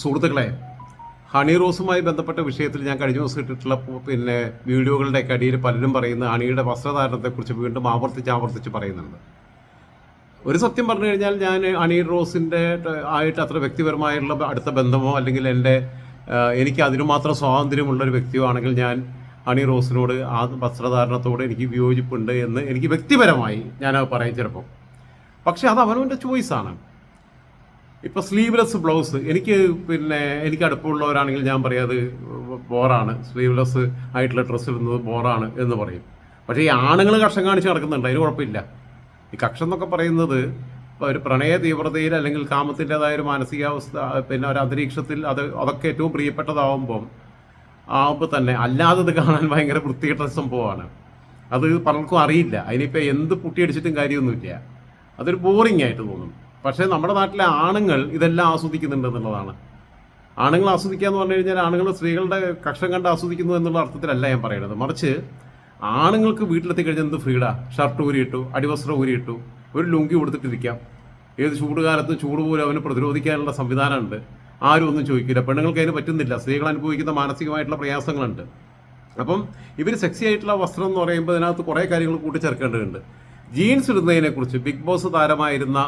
സുഹൃത്തുക്കളെ ഹണി റോസുമായി ബന്ധപ്പെട്ട വിഷയത്തിൽ ഞാൻ കഴിഞ്ഞ ദിവസം ഇട്ടിട്ടുള്ള പിന്നെ വീഡിയോകളുടെ അടിയിൽ പലരും പറയുന്ന ഹണിയുടെ വസ്ത്രധാരണത്തെക്കുറിച്ച് വീണ്ടും ആവർത്തിച്ച് ആവർത്തിച്ച് പറയുന്നുണ്ട്. ഒരു സത്യം പറഞ്ഞു കഴിഞ്ഞാൽ ഞാൻ അണി റോസിന്റെ ആയിട്ട് അത്ര വ്യക്തിപരമായുള്ള അടുത്ത ബന്ധമോ അല്ലെങ്കിൽ എന്റെ എനിക്ക് അതിനു മാത്രം സ്വാതന്ത്ര്യമുള്ള ഒരു വ്യക്തിയോ ആണെങ്കിൽ ഞാൻ അണി റോസിനോട് ആ വസ്ത്രധാരണത്തോട് എനിക്ക് വിയോജിപ്പുണ്ട് എന്ന് എനിക്ക് വ്യക്തിപരമായി ഞാൻ പറയും ചിലപ്പോൾ. പക്ഷേ അത് അവനവന്റെ ചോയ്സാണ്. ഇപ്പോൾ സ്ലീവ്ലെസ് ബ്ലൗസ് എനിക്ക് പിന്നെ എനിക്ക് അടുപ്പമുള്ളവരാണെങ്കിൽ ഞാൻ പറയും അത് ബോറാണ്. സ്ലീവ്ലെസ് ആയിട്ടുള്ള ഡ്രസ്സ് ഇടുന്നത് ബോറാണ് എന്ന് പറയും. പക്ഷേ ഈ ആണുങ്ങൾ കക്ഷം കാണിച്ച് നടക്കുന്നുണ്ട് അതിന് കുഴപ്പമില്ല. ഈ കക്ഷം എന്നൊക്കെ പറയുന്നത് ഒരു പ്രണയ തീവ്രതയിൽ അല്ലെങ്കിൽ കാമത്തിന്റെതായ ഒരു മാനസികാവസ്ഥ പിന്നെ ഒരു അന്തരീക്ഷത്തിൽ അത് അതൊക്കെ ഏറ്റവും പ്രിയപ്പെട്ടതാവുമ്പം ആവുമ്പോൾ തന്നെ അല്ലാതെ ഇത് കാണാൻ ഭയങ്കര വൃത്തികെട്ട സംഭവമാണ്. അത് പലർക്കും അറിയില്ല. അതിനിപ്പോൾ എന്ത് പുട്ടിയടിച്ചിട്ടും കാര്യമൊന്നുമില്ല. അതൊരു ബോറിംഗ് ആയിട്ട് തോന്നും. പക്ഷേ നമ്മുടെ നാട്ടിലെ ആണുങ്ങൾ ഇതെല്ലാം ആസ്വദിക്കുന്നുണ്ട് എന്നുള്ളതാണ്. ആണുങ്ങൾ ആസ്വദിക്കുക എന്ന് പറഞ്ഞു കഴിഞ്ഞാൽ ആണുങ്ങൾ സ്ത്രീകളുടെ കക്ഷം കണ്ട് ആസ്വദിക്കുന്നു എന്നുള്ള അർത്ഥത്തിലല്ല ഞാൻ പറയുന്നത്. മറിച്ച് ആണുങ്ങൾക്ക് വീട്ടിലെത്തി കഴിഞ്ഞാൽ എന്ത് ഫ്രീഡാ? ഷർട്ട് ഊരിയിട്ടു അടിവസ്ത്രം ഊരിയിട്ടു ഒരു ലുങ്കി കൊടുത്തിട്ടിരിക്കാം ഏത് ചൂടുകാലത്ത് ചൂട് പോലും അവന് പ്രതിരോധിക്കാനുള്ള സംവിധാനമുണ്ട്. ആരും ഒന്നും ചോദിക്കില്ല. പെണ്ണുങ്ങൾക്ക് അതിന് പറ്റുന്നില്ല. സ്ത്രീകൾ അനുഭവിക്കുന്ന മാനസികമായിട്ടുള്ള പ്രയാസങ്ങളുണ്ട്. അപ്പം ഇവർ സെക്സി ആയിട്ടുള്ള വസ്ത്രം എന്ന് പറയുമ്പോൾ ഇതിനകത്ത് കുറേ കാര്യങ്ങൾ കൂട്ടിച്ചേർക്കേണ്ടതുണ്ട്. ജീൻസ് ഇടുന്നതിനെക്കുറിച്ച് ബിഗ് ബോസ് താരമായിരുന്ന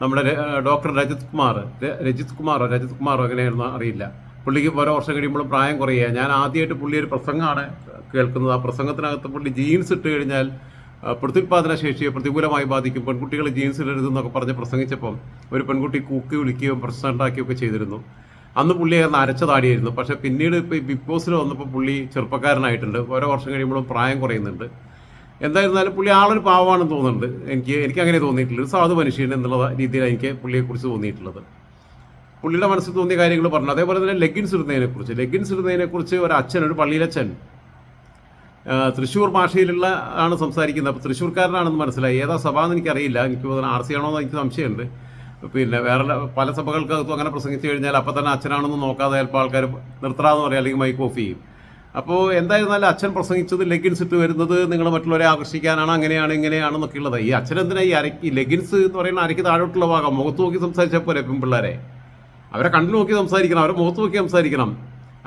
നമ്മുടെ ഡോക്ടർ രജിത് കുമാർ. രജിത് കുമാറോ? രജിത് കുമാറോ എങ്ങനെയായിരുന്നു അറിയില്ല. പുള്ളിക്ക് ഓരോ വർഷം കഴിയുമ്പോൾ പ്രായം കുറയുക ഞാൻ ആദ്യമായിട്ട് പുള്ളി ഒരു പ്രസംഗമാണ് കേൾക്കുന്നത്. ആ പ്രസംഗത്തിനകത്ത് പുള്ളി ജീൻസ് ഇട്ട് കഴിഞ്ഞാൽ പ്രത്യുത്പാദന ശേഷിയെ പ്രതികൂലമായി ബാധിക്കും. പെൺകുട്ടികൾ ജീൻസ് ഇടരുതെന്നൊക്കെ പറഞ്ഞ് പ്രസംഗിച്ചപ്പം ഒരു പെൺകുട്ടി കൂക്കി വിളിക്കുകയും പ്രശ്നം ഉണ്ടാക്കുകയൊക്കെ ചെയ്തിരുന്നു. അന്ന് പുള്ളി അന്ന് അരച്ച താടിയായിരുന്നു പക്ഷെ പിന്നീട് ഇപ്പോൾ ഈ ബിഗ് ബോസിൽ വന്നപ്പോൾ പുള്ളി ചെറുപ്പക്കാരനായിട്ടുണ്ട്. ഓരോ വർഷം കഴിയുമ്പോഴും പ്രായം കുറയുന്നുണ്ട്. എന്തായിരുന്നാലും പുള്ളി ആളൊരു പാവമാണെന്ന് തോന്നുന്നുണ്ട്. എനിക്ക് എനിക്ക് അങ്ങനെ തോന്നിയിട്ടില്ല. ഒരു സാധു മനുഷ്യൻ എന്നുള്ള രീതിയിലാണ് എനിക്ക് പുള്ളിയെക്കുറിച്ച് തോന്നിയിട്ടുള്ളത്. പുള്ളിയുടെ മനസ്സിൽ തോന്നിയ കാര്യങ്ങൾ പറഞ്ഞു. അതേപോലെ തന്നെ ലെഗിൻസ് ഇടുന്നതിനെക്കുറിച്ച് ലെഗിൻസ് ഇടുന്നതിനെക്കുറിച്ച് ഒരു അച്ഛൻ ഒരു പള്ളിയിലച്ഛൻ തൃശ്ശൂർ ഭാഷയിലുള്ള ആണ് സംസാരിക്കുന്നത്. അപ്പോൾ തൃശ്ശൂർക്കാരനാണെന്ന് മനസ്സിലായി. ഏതാ സഭ എന്ന് എനിക്കറിയില്ല. എനിക്ക് ആർ സി ആണോ എന്ന് എനിക്ക് സംശയമുണ്ട്. പിന്നെ വേറെ പല സഭകൾക്കകത്തും അങ്ങനെ പ്രസംഗിച്ചു കഴിഞ്ഞാൽ അപ്പം തന്നെ അച്ഛനാണെന്ന് നോക്കാതെ ചിലപ്പോൾ ആൾക്കാർ നിർത്തറാന്ന് പറയും. അല്ലെങ്കിൽ മൈക്ക് ഓഫ് ചെയ്യും. അപ്പോൾ എന്തായിരുന്നാലും അച്ഛൻ പ്രസംഗിച്ചത് ലെഗിൻസ് ഇട്ട് വരുന്നത് നിങ്ങൾ മറ്റുള്ളവരെ ആകർഷിക്കാനാണ് അങ്ങനെയാണ് ഇങ്ങനെയാണെന്നൊക്കെ ഉള്ളത് ഈ അച്ഛൻ എന്തിനാ ഈ അരക്ക് ലെഗിൻസ് എന്ന് പറയുന്ന അരയ്ക്ക് താഴോട്ടുള്ള ഭാഗം മുഖത്ത് നോക്കി സംസാരിച്ചാൽ പോലെ പെൺപിള്ളേരെ? അവരെ കണ്ണിൽ നോക്കി സംസാരിക്കണം അവരെ മുഖത്ത് നോക്കി സംസാരിക്കണം.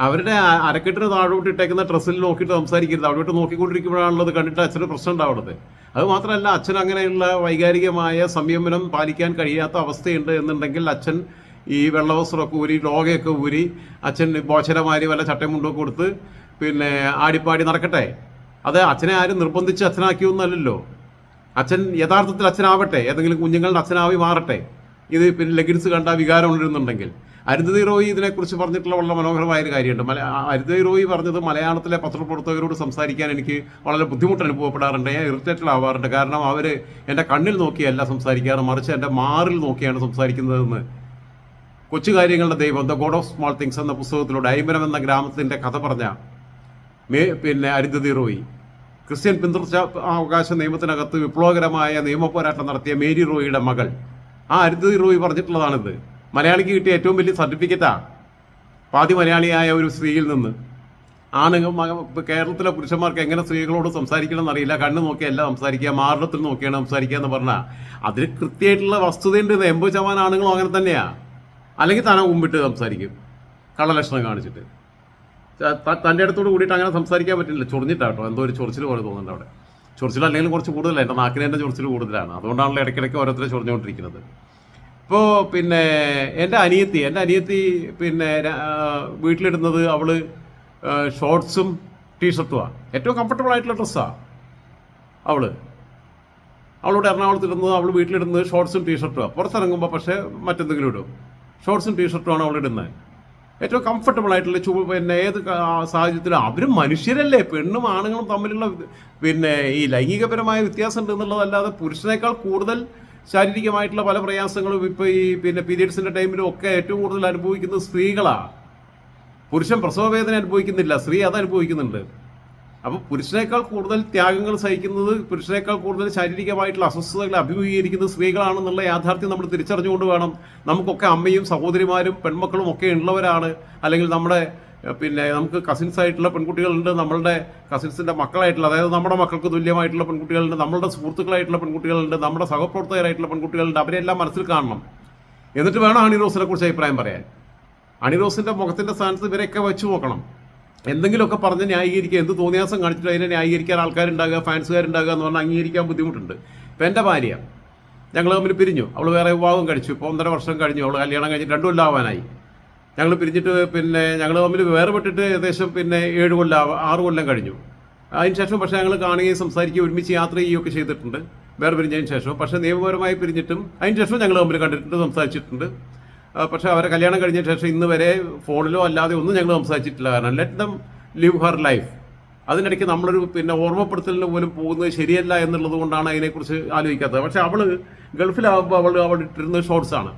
അവരുടെ അരക്കെട്ടിന് താഴോട്ട് ഇട്ടേക്കുന്ന ഡ്രസ്സിൽ നോക്കിയിട്ട് സംസാരിക്കരുത്. അവിടോട്ട് നോക്കിക്കൊണ്ടിരിക്കുമ്പോഴാണുള്ളത് കണ്ടിട്ട് അച്ഛന് പ്രശ്നം ഉണ്ടാവുന്നത് അത് മാത്രമല്ല അച്ഛൻ അങ്ങനെയുള്ള വൈകാരികമായ സംയമനം പാലിക്കാൻ കഴിയാത്ത അവസ്ഥയുണ്ട് എന്നുണ്ടെങ്കിൽ അച്ഛൻ ഈ വെള്ളവസ്ത്രമൊക്കെ ഊരി ലോകയൊക്കെ ഊരി അച്ഛൻ ബോച്ചരമാരി വല്ല ചട്ടയും മുണ്ടൊക്കെ കൊടുത്ത് പിന്നെ ആടിപ്പാടി നടക്കട്ടെ? അത് അച്ഛനെ ആരും നിർബന്ധിച്ച് അച്ഛനാക്കിയൊന്നല്ലല്ലോ അച്ഛൻ യഥാർത്ഥത്തിൽ അച്ഛനാവട്ടെ. ഏതെങ്കിലും കുഞ്ഞുങ്ങളുടെ അച്ഛനാവി മാറട്ടെ. ഇത് പിന്നെ ലഗിൻസ് കണ്ട വികാരം ഉണരുന്നുണ്ടെങ്കിൽ. അരുന്ധതി റോയി ഇതിനെക്കുറിച്ച് പറഞ്ഞിട്ടുള്ള വളരെ മനോഹരമായ ഒരു കാര്യമുണ്ട്. മല അരുന്ധതി റോയി പറഞ്ഞത് മലയാളത്തിലെ പത്രപ്രവർത്തകരോട് സംസാരിക്കാൻ എനിക്ക് വളരെ ബുദ്ധിമുട്ട് അനുഭവപ്പെടാറുണ്ട്. ഞാൻ ഇറിറ്റേറ്റഡ് ആവാറുണ്ട്. കാരണം അവർ എന്റെ കണ്ണിൽ നോക്കിയല്ല സംസാരിക്കാറ്. മറിച്ച് എന്റെ മാറിൽ നോക്കിയാണ് സംസാരിക്കുന്നതെന്ന്. കൊച്ചു കാര്യങ്ങളുടെ ദൈവം the God of Small Things എന്ന പുസ്തകത്തിലൂടെ അയ്മനം എന്ന ഗ്രാമത്തിന്റെ കഥ പറഞ്ഞ മേ പിന്നെ അരുന്ധതി റോയി. ക്രിസ്ത്യൻ പിന്തുടർച്ച അവകാശ നിയമത്തിനകത്ത് വിപ്ലവകരമായ നിയമപോരാട്ടം നടത്തിയ മേരി റോയിയുടെ മകൾ. ആ അരുന്ധതി റോയി പറഞ്ഞിട്ടുള്ളതാണിത്. മലയാളിക്ക് കിട്ടിയ ഏറ്റവും വലിയ സർട്ടിഫിക്കറ്റാണ് പാതി മലയാളിയായ ഒരു സ്ത്രീയിൽ നിന്ന്. ആണ് കേരളത്തിലെ പുരുഷന്മാർക്ക് എങ്ങനെ സ്ത്രീകളോട് സംസാരിക്കണം എന്നറിയില്ല. കണ്ണ് നോക്കിയല്ല സംസാരിക്കുക മാറിടത്തിൽ നോക്കിയാണ് സംസാരിക്കുക എന്ന് പറഞ്ഞാൽ അതിൽ കൃത്യമായിട്ടുള്ള വസ്തുതയുണ്ട്. എൺപത് ശതമാനം ആണുങ്ങളും അങ്ങനെ തന്നെയാണ് അല്ലെങ്കിൽ തന്നെ മുമ്പിട്ട് സംസാരിക്കും. കള്ളലക്ഷണം കാണിച്ചിട്ട്. തന്റെ അടുത്തോട് കൂടിയിട്ട് അങ്ങനെ സംസാരിക്കാൻ പറ്റില്ല. ചൊറിഞ്ഞിട്ടാട്ടോ എന്തോ ഒരു ചൊറിച്ചിൽ പോലെ തോന്നുന്നുണ്ട് അവിടെ. ചൊറിച്ചിൽ അല്ലെങ്കിൽ കുറച്ച് കൂടുതലാണ് എന്റെ നാക്കിന് എന്റെ ചൊറിച്ചിൽ കൂടുതലാണ്. അതുകൊണ്ടാണല്ലോ ഇടയ്ക്കിടയ്ക്ക് ഓരോരുത്തരെ ചൊറിഞ്ഞുകൊണ്ടിരിക്കുന്നത്. ഇപ്പോൾ പിന്നെ എന്റെ അനിയത്തി എന്റെ അനിയത്തി പിന്നെ വീട്ടിലിടുന്നത് അവൾ ഷോർട്സും ടീഷർട്ടുമാണ് ഏറ്റവും കംഫർട്ടബിൾ ആയിട്ടുള്ള ഡ്രസ്സാണ് അവൾ. അവളോട് എറണാകുളത്ത് ഇടുന്നത് അവൾ വീട്ടിലിടുന്നത് ഷോർട്സും ടീഷർട്ടുമാണ് പുറത്തിറങ്ങുമ്പോൾ പക്ഷേ മറ്റെന്തെങ്കിലും ഇടും. ഷോർട്സും ടീഷർട്ടുമാണ് അവൾ ഇടുന്നത് ഏറ്റവും കംഫർട്ടബിൾ ആയിട്ടുള്ള ചു പിന്നെ ഏത് സാഹചര്യത്തിലും അവരും മനുഷ്യരല്ലേ? പെണ്ണും ആണുങ്ങളും തമ്മിലുള്ള പിന്നെ ഈ ലൈംഗികപരമായ വ്യത്യാസം ഉണ്ട് എന്നുള്ളതല്ലാതെ പുരുഷനേക്കാൾ കൂടുതൽ ശാരീരികമായിട്ടുള്ള പല പ്രയാസങ്ങളും ഇപ്പോൾ ഈ പിന്നെ പീരീഡ്സിന്റെ ടൈമിലും ഒക്കെ ഏറ്റവും കൂടുതൽ അനുഭവിക്കുന്നത് സ്ത്രീകളാണ് പുരുഷൻ പ്രസവവേദന അനുഭവിക്കുന്നില്ല സ്ത്രീ അത് അനുഭവിക്കുന്നുണ്ട് അപ്പോൾ പുരുഷനേക്കാൾ കൂടുതൽ ത്യാഗങ്ങൾ സഹിക്കുന്നത് പുരുഷനേക്കാൾ കൂടുതൽ ശാരീരികമായിട്ടുള്ള അസ്വസ്ഥതകൾ അഭിമുഖീകരിക്കുന്നത് സ്ത്രീകളാണെന്നുള്ള യാഥാർത്ഥ്യം നമ്മൾ തിരിച്ചറിഞ്ഞുകൊണ്ട് വേണം. നമുക്കൊക്കെ അമ്മയും സഹോദരിമാരും പെൺമക്കളും ഒക്കെ ഉള്ളവരാണ്. അല്ലെങ്കിൽ നമ്മുടെ പിന്നെ നമുക്ക് കസിൻസ് ആയിട്ടുള്ള പെൺകുട്ടികളുണ്ട് നമ്മളുടെ കസിൻസിന്റെ മക്കളായിട്ടുള്ള അതായത് നമ്മുടെ മക്കൾക്ക് തുല്യമായിട്ടുള്ള പെൺകുട്ടികളുണ്ട് നമ്മളുടെ സുഹൃത്തുക്കളായിട്ടുള്ള പെൺകുട്ടികളുണ്ട് നമ്മുടെ സഹപ്രവർത്തകരായിട്ടുള്ള പെൺകുട്ടികളുണ്ട്. അവരെല്ലാം മനസ്സിൽ കാണണം. എന്നിട്ട് വേണം അണിറോസിനെ കുറിച്ച് അഭിപ്രായം പറയാൻ. അണിറോസിന്റെ മുഖത്തിന്റെ സ്ഥാനത്ത് ഇവരെയൊക്കെ വെച്ച് നോക്കണം. എന്തെങ്കിലുമൊക്കെ പറഞ്ഞ് ന്യായീകരിക്കുക. എന്ത് തോന്നിയാസം കാണിച്ചിട്ട് അതിനെ ന്യായീകരിക്കാൻ ആൾക്കാരുണ്ടാകുക ഫാൻസുകാരുണ്ടാകുക എന്ന് പറഞ്ഞാൽ അംഗീകരിക്കാൻ ബുദ്ധിമുട്ടുണ്ട്. ഇപ്പം എന്റെ ഭാര്യ ഞങ്ങൾ തമ്മിൽ പിരിഞ്ഞു. അവൾ വേറെ വിവാഹം കഴിച്ചു. ഇപ്പോൾ ഒന്നര വർഷം കഴിഞ്ഞു. അവൾ കല്യാണം കഴിഞ്ഞിട്ട് രണ്ടു കൊല്ലാവാനായി ഞങ്ങൾ പിരിഞ്ഞിട്ട് പിന്നെ ഞങ്ങൾ തമ്മിൽ വേർപെട്ടിട്ട് ഏകദേശം പിന്നെ ഏഴ് കൊല്ലം ആറ് കൊല്ലം കഴിഞ്ഞു. അതിന് ശേഷം പക്ഷേ ഞങ്ങൾ കാണുകയും സംസാരിക്കുകയും ഒരുമിച്ച് യാത്ര ചെയ്യുകയൊക്കെ ചെയ്തിട്ടുണ്ട്. വേറെ പിരിഞ്ഞതിന് ശേഷം. പക്ഷേ നിയമപരമായി പിരിഞ്ഞിട്ടും അതിന് ശേഷം ഞങ്ങൾ തമ്മിൽ കണ്ടിട്ടുണ്ട് സംസാരിച്ചിട്ടുണ്ട്. പക്ഷേ അവരെ കല്യാണം കഴിഞ്ഞ ശേഷം ഇന്ന് വരെ ഫോണിലോ അല്ലാതെ ഒന്നും ഞങ്ങൾ സംസാരിച്ചിട്ടില്ല. കാരണം let them live her life അതിനിടയ്ക്ക് നമ്മളൊരു പിന്നെ ഓർമ്മപ്പെടുത്തലിന് പോലും പോകുന്നത് ശരിയല്ല എന്നുള്ളത് കൊണ്ടാണ് അതിനെക്കുറിച്ച് ആലോചിക്കാത്തത്. പക്ഷേ അവൾ ഗൾഫിലാകുമ്പോൾ അവൾ അവിടെ ഇട്ടിരുന്ന ഷോർട്സാണ്